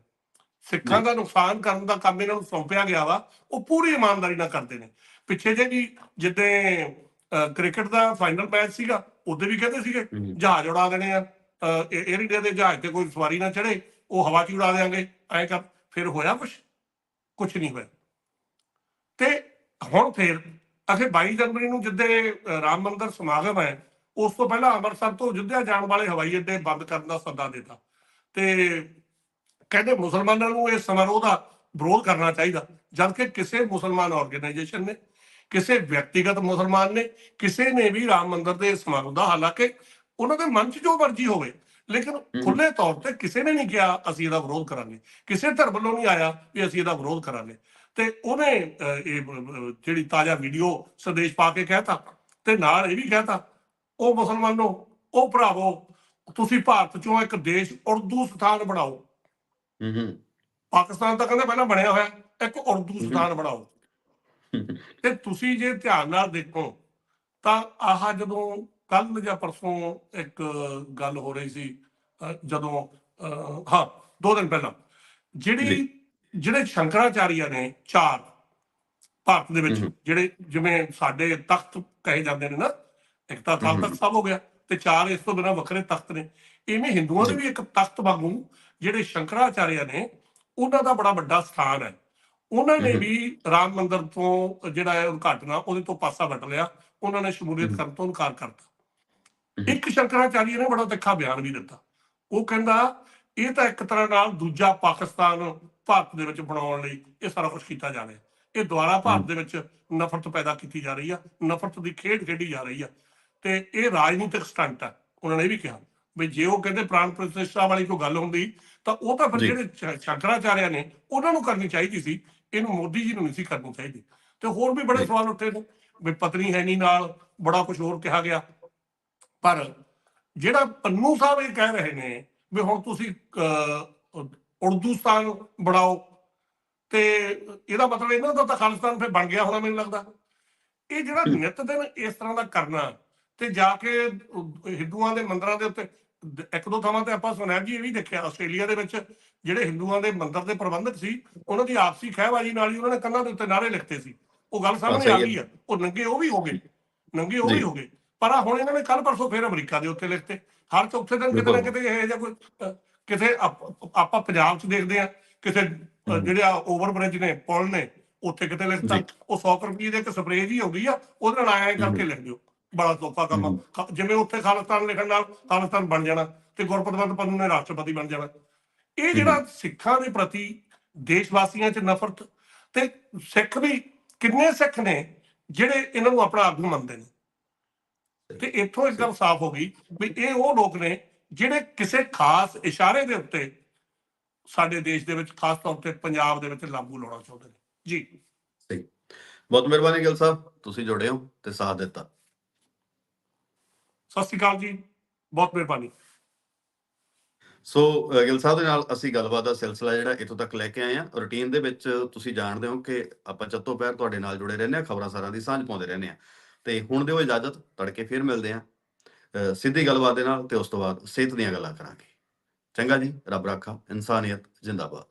ਸਿੱਖਾਂ। ਦਾ ਨੁਕਸਾਨ ਕਰਨ ਦਾ ਕੰਮ ਇਹਨਾਂ ਨੂੰ ਸੌਂਪਿਆ ਗਿਆ ਵਾ ਉਹ ਪੂਰੀ ਇਮਾਨਦਾਰੀ ਨਾਲ ਕਰਦੇ ਨੇ ਪਿੱਛੇ ਜੇ ਵੀ ਜਿੱਦੇ ਕ੍ਰਿਕਟ ਦਾ ਫਾਈਨਲ ਮੈਚ ਸੀਗਾ ਉਹਦੇ ਵੀ ਕਹਿੰਦੇ ਸੀਗੇ ਜਹਾਜ਼ ਉਡਾ ਦੇਣੇ ਆ। 에ਅਰ ਇੰਡੀਆ ਦੇ ਜਹਾਜ਼ ਤੇ ਕੋਈ ਸਵਾਰੀ ਨਾ ਚੜੇ ਉਹ ਹਵਾ 'ਚ ਉਡਾ ਦੇਾਂਗੇ ਐਂ ਕਰ। ਫਿਰ ਹੋਇਆ ਕੁਛ? ਕੁਛ ਨਹੀਂ ਹੋਇਆ। ਤੇ ਹੁਣ ਫਿਰ ਅਖੇ 22 ਜਨਵਰੀ ਨੂੰ ਜਿੱਦੇ ਰਾਮ ਮੰਦਿਰ ਸਮਾਗਮ ਹੈ ਉਸ ਤੋਂ ਪਹਿਲਾਂ ਅੰਮ੍ਰਿਤਸਰ ਤੋਂ ਅਯੁੱਧਿਆ ਜਾਣ ਵਾਲੇ ਹਵਾਈ ਅੱਡੇ ਬੰਦ ਕਰਨ ਦਾ ਸੱਦਾ ਦਿੱਤਾ। ਤੇ ਕਹਿੰਦੇ ਮੁਸਲਮਾਨਾਂ ਨੂੰ ਇਸ ਸਮਾਰੋਹ ਦਾ ਵਿਰੋਧ ਕਰਨਾ ਚਾਹੀਦਾ ਜਦਕਿ ਕਿਸੇ ਮੁਸਲਮਾਨ ਆਰਗੇਨਾਈਜੇਸ਼ਨ ਨੇ ਕਿਸੇ ਵਿਅਕਤੀਗਤ ਮੁਸਲਮਾਨ ਨੇ ਕਿਸੇ ਨੇ ਵੀ ਰਾਮ ਮੰਦਿਰ ਦੇ ਸਮਾਗਮ ਦਾ ਹਾਲਾਂਕਿ ਉਹਨਾਂ ਦੇ ਮਨ 'ਚ ਜੋ ਮਰਜ਼ੀ ਹੋਵੇ ਲੇਕਿਨ ਖੁੱਲੇ ਤੌਰ ਤੇ ਕਿਸੇ ਨੇ ਨਹੀਂ ਕਿਹਾ ਅਸੀਂ ਇਹਦਾ ਵਿਰੋਧ ਕਰਾਂਗੇ। ਕਿਸੇ ਧਰਮ ਵੱਲੋਂ ਨਹੀਂ ਆਇਆ ਵੀ ਅਸੀਂ ਇਹਦਾ ਵਿਰੋਧ ਕਰਾਂਗੇ। ਤੇ ਉਹਨੇ ਇਹ ਜਿਹੜੀ ਤਾਜ਼ਾ ਵੀਡੀਓ ਸੰਦੇਸ਼ ਪਾ ਕੇ ਕਹਿਤਾ ਤੇ ਨਾਲ ਇਹ ਵੀ ਕਹਿਤਾ ਉਹ ਮੁਸਲਮਾਨੋ ਉਹ ਭਰਾਵੋ ਤੁਸੀਂ ਭਾਰਤ ਚੋਂ ਇੱਕ ਦੇਸ਼ ਉਰਦੂ ਸਥਾਨ ਬਣਾਓ। ਹਮ, ਪਾਕਿਸਤਾਨ ਤਾਂ ਕਹਿੰਦੇ ਪਹਿਲਾਂ ਬਣਿਆ ਹੋਇਆ ਇੱਕ ਉਰਦੂ। ਸਥਾਨ ਬਣਾਓ। ਤੇ ਤੁਸੀਂ ਜੇ ਧਿਆਨ ਨਾਲ ਦੇਖੋ ਤਾਂ ਆਹ ਜਦੋਂ ਕੱਲ ਜਾਂ ਪਰਸੋਂ ਇੱਕ ਗੱਲ ਹੋ ਰਹੀ ਸੀ ਜਦੋਂ ਹਾਂ ਦੋ ਦਿਨ ਪਹਿਲਾਂ ਜਿਹੜੀ। ਜਿਹੜੇ ਸ਼ੰਕਰਾਚਾਰੀਆ ਨੇ ਚਾਰ ਭਾਰਤ ਦੇ ਵਿੱਚ। ਜਿਹੜੇ ਜਿਵੇਂ ਸਾਡੇ ਤਖਤ ਕਹੇ ਜਾਂਦੇ ਨੇ ਨਾ ਇੱਕ ਤਾਂ ਹਮ। ਤਖਤ ਸਾਹਿਬ ਹੋ ਗਿਆ ਤੇ ਚਾਰ ਇਸ ਤੋਂ ਬਿਨਾਂ ਵੱਖਰੇ ਤਖਤ ਨੇ ਇਵੇਂ ਹਿੰਦੂਆਂ ਦੇ। ਵੀ ਇੱਕ ਤਖਤ ਵਾਂਗੂ ਜਿਹੜੇ ਸ਼ੰਕਰਾਚਾਰਿਆ ਨੇ ਉਹਨਾਂ ਦਾ ਬੜਾ ਵੱਡਾ ਸਥਾਨ ਹੈ ਉਹਨਾਂ ਨੇ। ਵੀ ਰਾਮ ਮੰਦਿਰ ਤੋਂ ਜਿਹੜਾ ਹੈ ਉਦਘਾਟਨ ਉਹਦੇ ਤੋਂ ਪਾਸਾ ਵੱਟ ਲਿਆ ਉਹਨਾਂ ਨੇ ਸ਼ਮੂਲੀਅਤ। ਕਰਨ ਤੋਂ ਇਨਕਾਰ ਕਰਤਾ। ਇੱਕ ਸ਼ੰਕਰਾਚਾਰਿਆ ਨੇ ਬੜਾ ਤਿੱਖਾ ਬਿਆਨ ਵੀ ਦਿੱਤਾ ਉਹ ਕਹਿੰਦਾ ਇਹ ਤਾਂ ਇੱਕ ਤਰ੍ਹਾਂ ਨਾਲ ਦੂਜਾ ਪਾਕਿਸਤਾਨ ਭਾਰਤ ਦੇ ਵਿੱਚ ਬਣਾਉਣ ਲਈ ਇਹ ਸਾਰਾ ਕੁਝ ਕੀਤਾ ਜਾ ਰਿਹਾ ਇਹ ਦੁਆਰਾ ਭਾਰਤ ਦੇ ਵਿੱਚ ਨਫ਼ਰਤ ਪੈਦਾ ਕੀਤੀ ਜਾ ਰਹੀ ਆ ਨਫ਼ਰਤ ਦੀ ਖੇਡ ਖੇਡੀ ਜਾ ਰਹੀ ਆ ਤੇ ਇਹ ਰਾਜਨੀਤਿਕ ਸਟੰਟ ਆ ਉਹਨਾਂ ਨੇ ਇਹ ਵੀ ਕਿਹਾ ਵੀ ਜੇ ਉਹ ਕਹਿੰਦੇ ਪ੍ਰਾਣ ਪ੍ਰਤਿਸ਼ਠਾ ਵਾਲੀ ਕੋਈ ਗੱਲ ਹੁੰਦੀ ਤਾਂ ਉਹ ਤਾਂ ਫਿਰ। ਜਿਹੜੇ ਸ਼ੰਕਰਾਚਾਰਿਆ ਨੇ ਉਹਨਾਂ ਨੂੰ ਕਰਨੀ ਚਾਹੀਦੀ ਸੀ ਇਹਨੂੰ ਮੋਦੀ ਜੀ ਨੂੰ ਨਹੀਂ ਸੀ ਕਰਨੀ ਚਾਹੀਦੀ ਤੇ ਹੋਰ ਵੀ ਬੜੇ। ਸਵਾਲ ਉੱਠੇ ਨੇ ਵੀ ਪਤਨੀ ਹੈ ਨਹੀਂ ਨਾਲ ਬੜਾ ਕੁਝ ਹੋਰ ਕਿਹਾ ਗਿਆ ਪਰ ਜਿਹੜਾ ਪੰਨੂ ਸਾਹਿਬ ਇਹ ਕਹਿ ਰਹੇ ਨੇ ਵੀ ਹੁਣ ਤੁਸੀਂ ਉਰਦੂਸਤਾਨ ਬਣਾਓ ਤੇ ਇਹਦਾ ਮਤਲਬ ਇਹਨਾਂ ਦਾ ਤਾਂ ਖਾਲਿਸਤਾਨ ਫਿਰ ਬਣ ਗਿਆ ਹੋਣਾ ਮੈਨੂੰ ਲੱਗਦਾ ਇਹ ਜਿਹੜਾ। ਨਿਤ ਦਿਨ ਇਸ ਤਰ੍ਹਾਂ ਦਾ ਕਰਨਾ ਤੇ ਜਾ ਕੇ ਹਿੰਦੂਆਂ ਦੇ ਮੰਦਰਾਂ ਦੇ ਉੱਤੇ ਇੱਕ ਦੋ ਥਾਵਾਂ ਤੇ ਆਪਾਂ ਸੁਣਿਆ ਜੀ ਇਹ ਵੀ ਦੇਖਿਆ ਆਸਟ੍ਰੇਲੀਆ ਦੇ ਵਿੱਚ ਜਿਹੜੇ ਹਿੰਦੂਆਂ ਦੇ ਮੰਦਰ ਦੇ ਪ੍ਰਬੰਧਕ ਸੀ ਉਹਨਾਂ ਦੀ ਆਪਸੀ ਖਹਿਬਾਜ਼ੀ ਨਾਲ ਹੀ ਉਹਨਾਂ ਨੇ ਕੰਨਾਂ ਦੇ ਉੱਤੇ ਨਾਰੇ ਲਿਖਤੇ ਸੀ ਉਹ ਗੱਲ ਸਾਹਮਣੇ ਸਹੀ ਆ। ਗਈ ਆ ਉਹ ਨੰਗੇ ਉਹ ਵੀ ਹੋ ਗਏ ਨੰਗੇ ਉਹ ਜੀ। ਵੀ ਹੋ ਗਏ ਪਰ ਹੁਣ ਇਹਨਾਂ ਨੇ ਕੱਲ ਪਰਸੋਂ ਫੇਰ ਅਮਰੀਕਾ ਦੇ ਉੱਤੇ ਲਿਖਤੇ ਹਰ ਚੌਥੇ ਦਿਨ ਕਿਤੇ ਨਾ। ਕਿਤੇ ਇਹ ਜਿਹਾ ਕੋਈ ਕਿਤੇ ਆਪ- ਪੰਜਾਬ 'ਚ ਦੇਖਦੇ ਆ ਕਿਸੇ। ਜਿਹੜੇ ਓਵਰ ਬ੍ਰਿਜ ਨੇ ਪੁਲ ਨੇ ਉੱਥੇ ਕਿਤੇ ਲਿਖਤਾ ਜੀ। ਉਹ 100 ਰੁਪਏ ਦੇ ਇੱਕ ਸਪਰੇਅ ਜੀ ਹੋ ਗਈ ਆ ਉਹਦੇ ਨਾਲ ਆਇਆ ਕਰਕੇ ਲਿਖ ਦਿਓ ਬੜਾ ਸੌਖਾ ਕੰਮ। ਖ- ਜਿਵੇਂ ਉੱਥੇ ਖਾਲਿਸਤਾਨ ਲਿਖਣ ਨਾਲ ਖਾਲਿਸਤਾਨ ਬਣ ਜਾਣਾ ਤੇ ਗੁਰਪਤਵੰਤ ਪੰਨੂ ਨੇ ਰਾਸ਼ਟਰਪਤੀ ਬਣ ਜਾਣਾ। ਇਹ ਜਿਹੜਾ ਸਿੱਖਾਂ ਦੇ ਪ੍ਰਤੀ ਦੇਸ਼ ਵਾਸੀਆਂ 'ਚ ਨਫ਼ਰਤ ਤੇ ਸਿੱਖ ਵੀ ਕਿੰਨੇ ਸਿੱਖ ਨੇ ਜਿਹੜੇ ਇਹਨਾਂ ਨੂੰ ਆਪਣਾ ਆਗੂ ਮੰਨਦੇ ਨੇ। ਤੇ ਇੱਥੋਂ ਇੱਕ ਗੱਲ ਸਾਫ਼ ਹੋ ਗਈ ਵੀ ਇਹ ਉਹ ਲੋਕ ਨੇ ਜਿਹੜੇ ਕਿਸੇ ਖਾਸ ਇਸ਼ਾਰੇ ਦੇ ਉੱਤੇ ਸਾਡੇ ਦੇਸ਼ ਦੇ ਵਿੱਚ ਖਾਸ ਤੌਰ ਤੇ ਪੰਜਾਬ ਦੇ ਵਿੱਚ ਲਾਗੂ ਲਾਉਣਾ ਚਾਹੁੰਦੇ ਨੇ। ਜੀ। ਸਹੀ। ਬਹੁਤ ਮਿਹਰਬਾਨੀ ਗਿਲ ਸਾਹਿਬ ਤੁਸੀਂ ਜੁੜੇ ਹੋ ਤੇ ਸਾਥ ਦਿੱਤਾ। ਸਤਿ ਸ਼੍ਰੀ ਅਕਾਲ ਜੀ ਬਹੁਤ ਮਿਹਰਬਾਨੀ। ਸੋ ਅ, ਗਿੱਲ ਸਾਹਿਬ ਦੇ ਨਾਲ ਅਸੀਂ ਗੱਲਬਾਤ ਦਾ ਸਿਲਸਿਲਾ ਜਿਹੜਾ ਇੱਥੋਂ ਤੱਕ ਲੈ ਕੇ ਆਏ ਹਾਂ। ਰੁਟੀਨ ਦੇ ਵਿੱਚ ਤੁਸੀਂ ਜਾਣਦੇ ਹੋ ਕਿ ਆਪਾਂ ਚੱਤੋ ਪੈਰ ਤੁਹਾਡੇ ਨਾਲ ਜੁੜੇ ਰਹਿੰਦੇ ਹਾਂ ਖਬਰਾਂ ਸਾਰਾਂ ਦੀ ਸਾਂਝ ਪਾਉਂਦੇ ਰਹਿੰਦੇ ਹਾਂ। ਤੇ ਹੁਣ ਦਿਓ ਇਜਾਜ਼ਤ ਤੜਕੇ ਫਿਰ ਮਿਲਦੇ ਹਾਂ। ਸਿੱਧੀ ਗੱਲਬਾਤ ਦੇ ਨਾਲ ਤੇ ਉਸ ਤੋਂ ਬਾਅਦ ਸਿਹਤ ਦੀਆਂ ਗੱਲਾਂ ਕਰਾਂਗੇ। ਚੰਗਾ ਜੀ ਰੱਬ ਰਾਖਾ ਇਨਸਾਨੀਅਤ ਜਿੰਦਾਬਾਦ।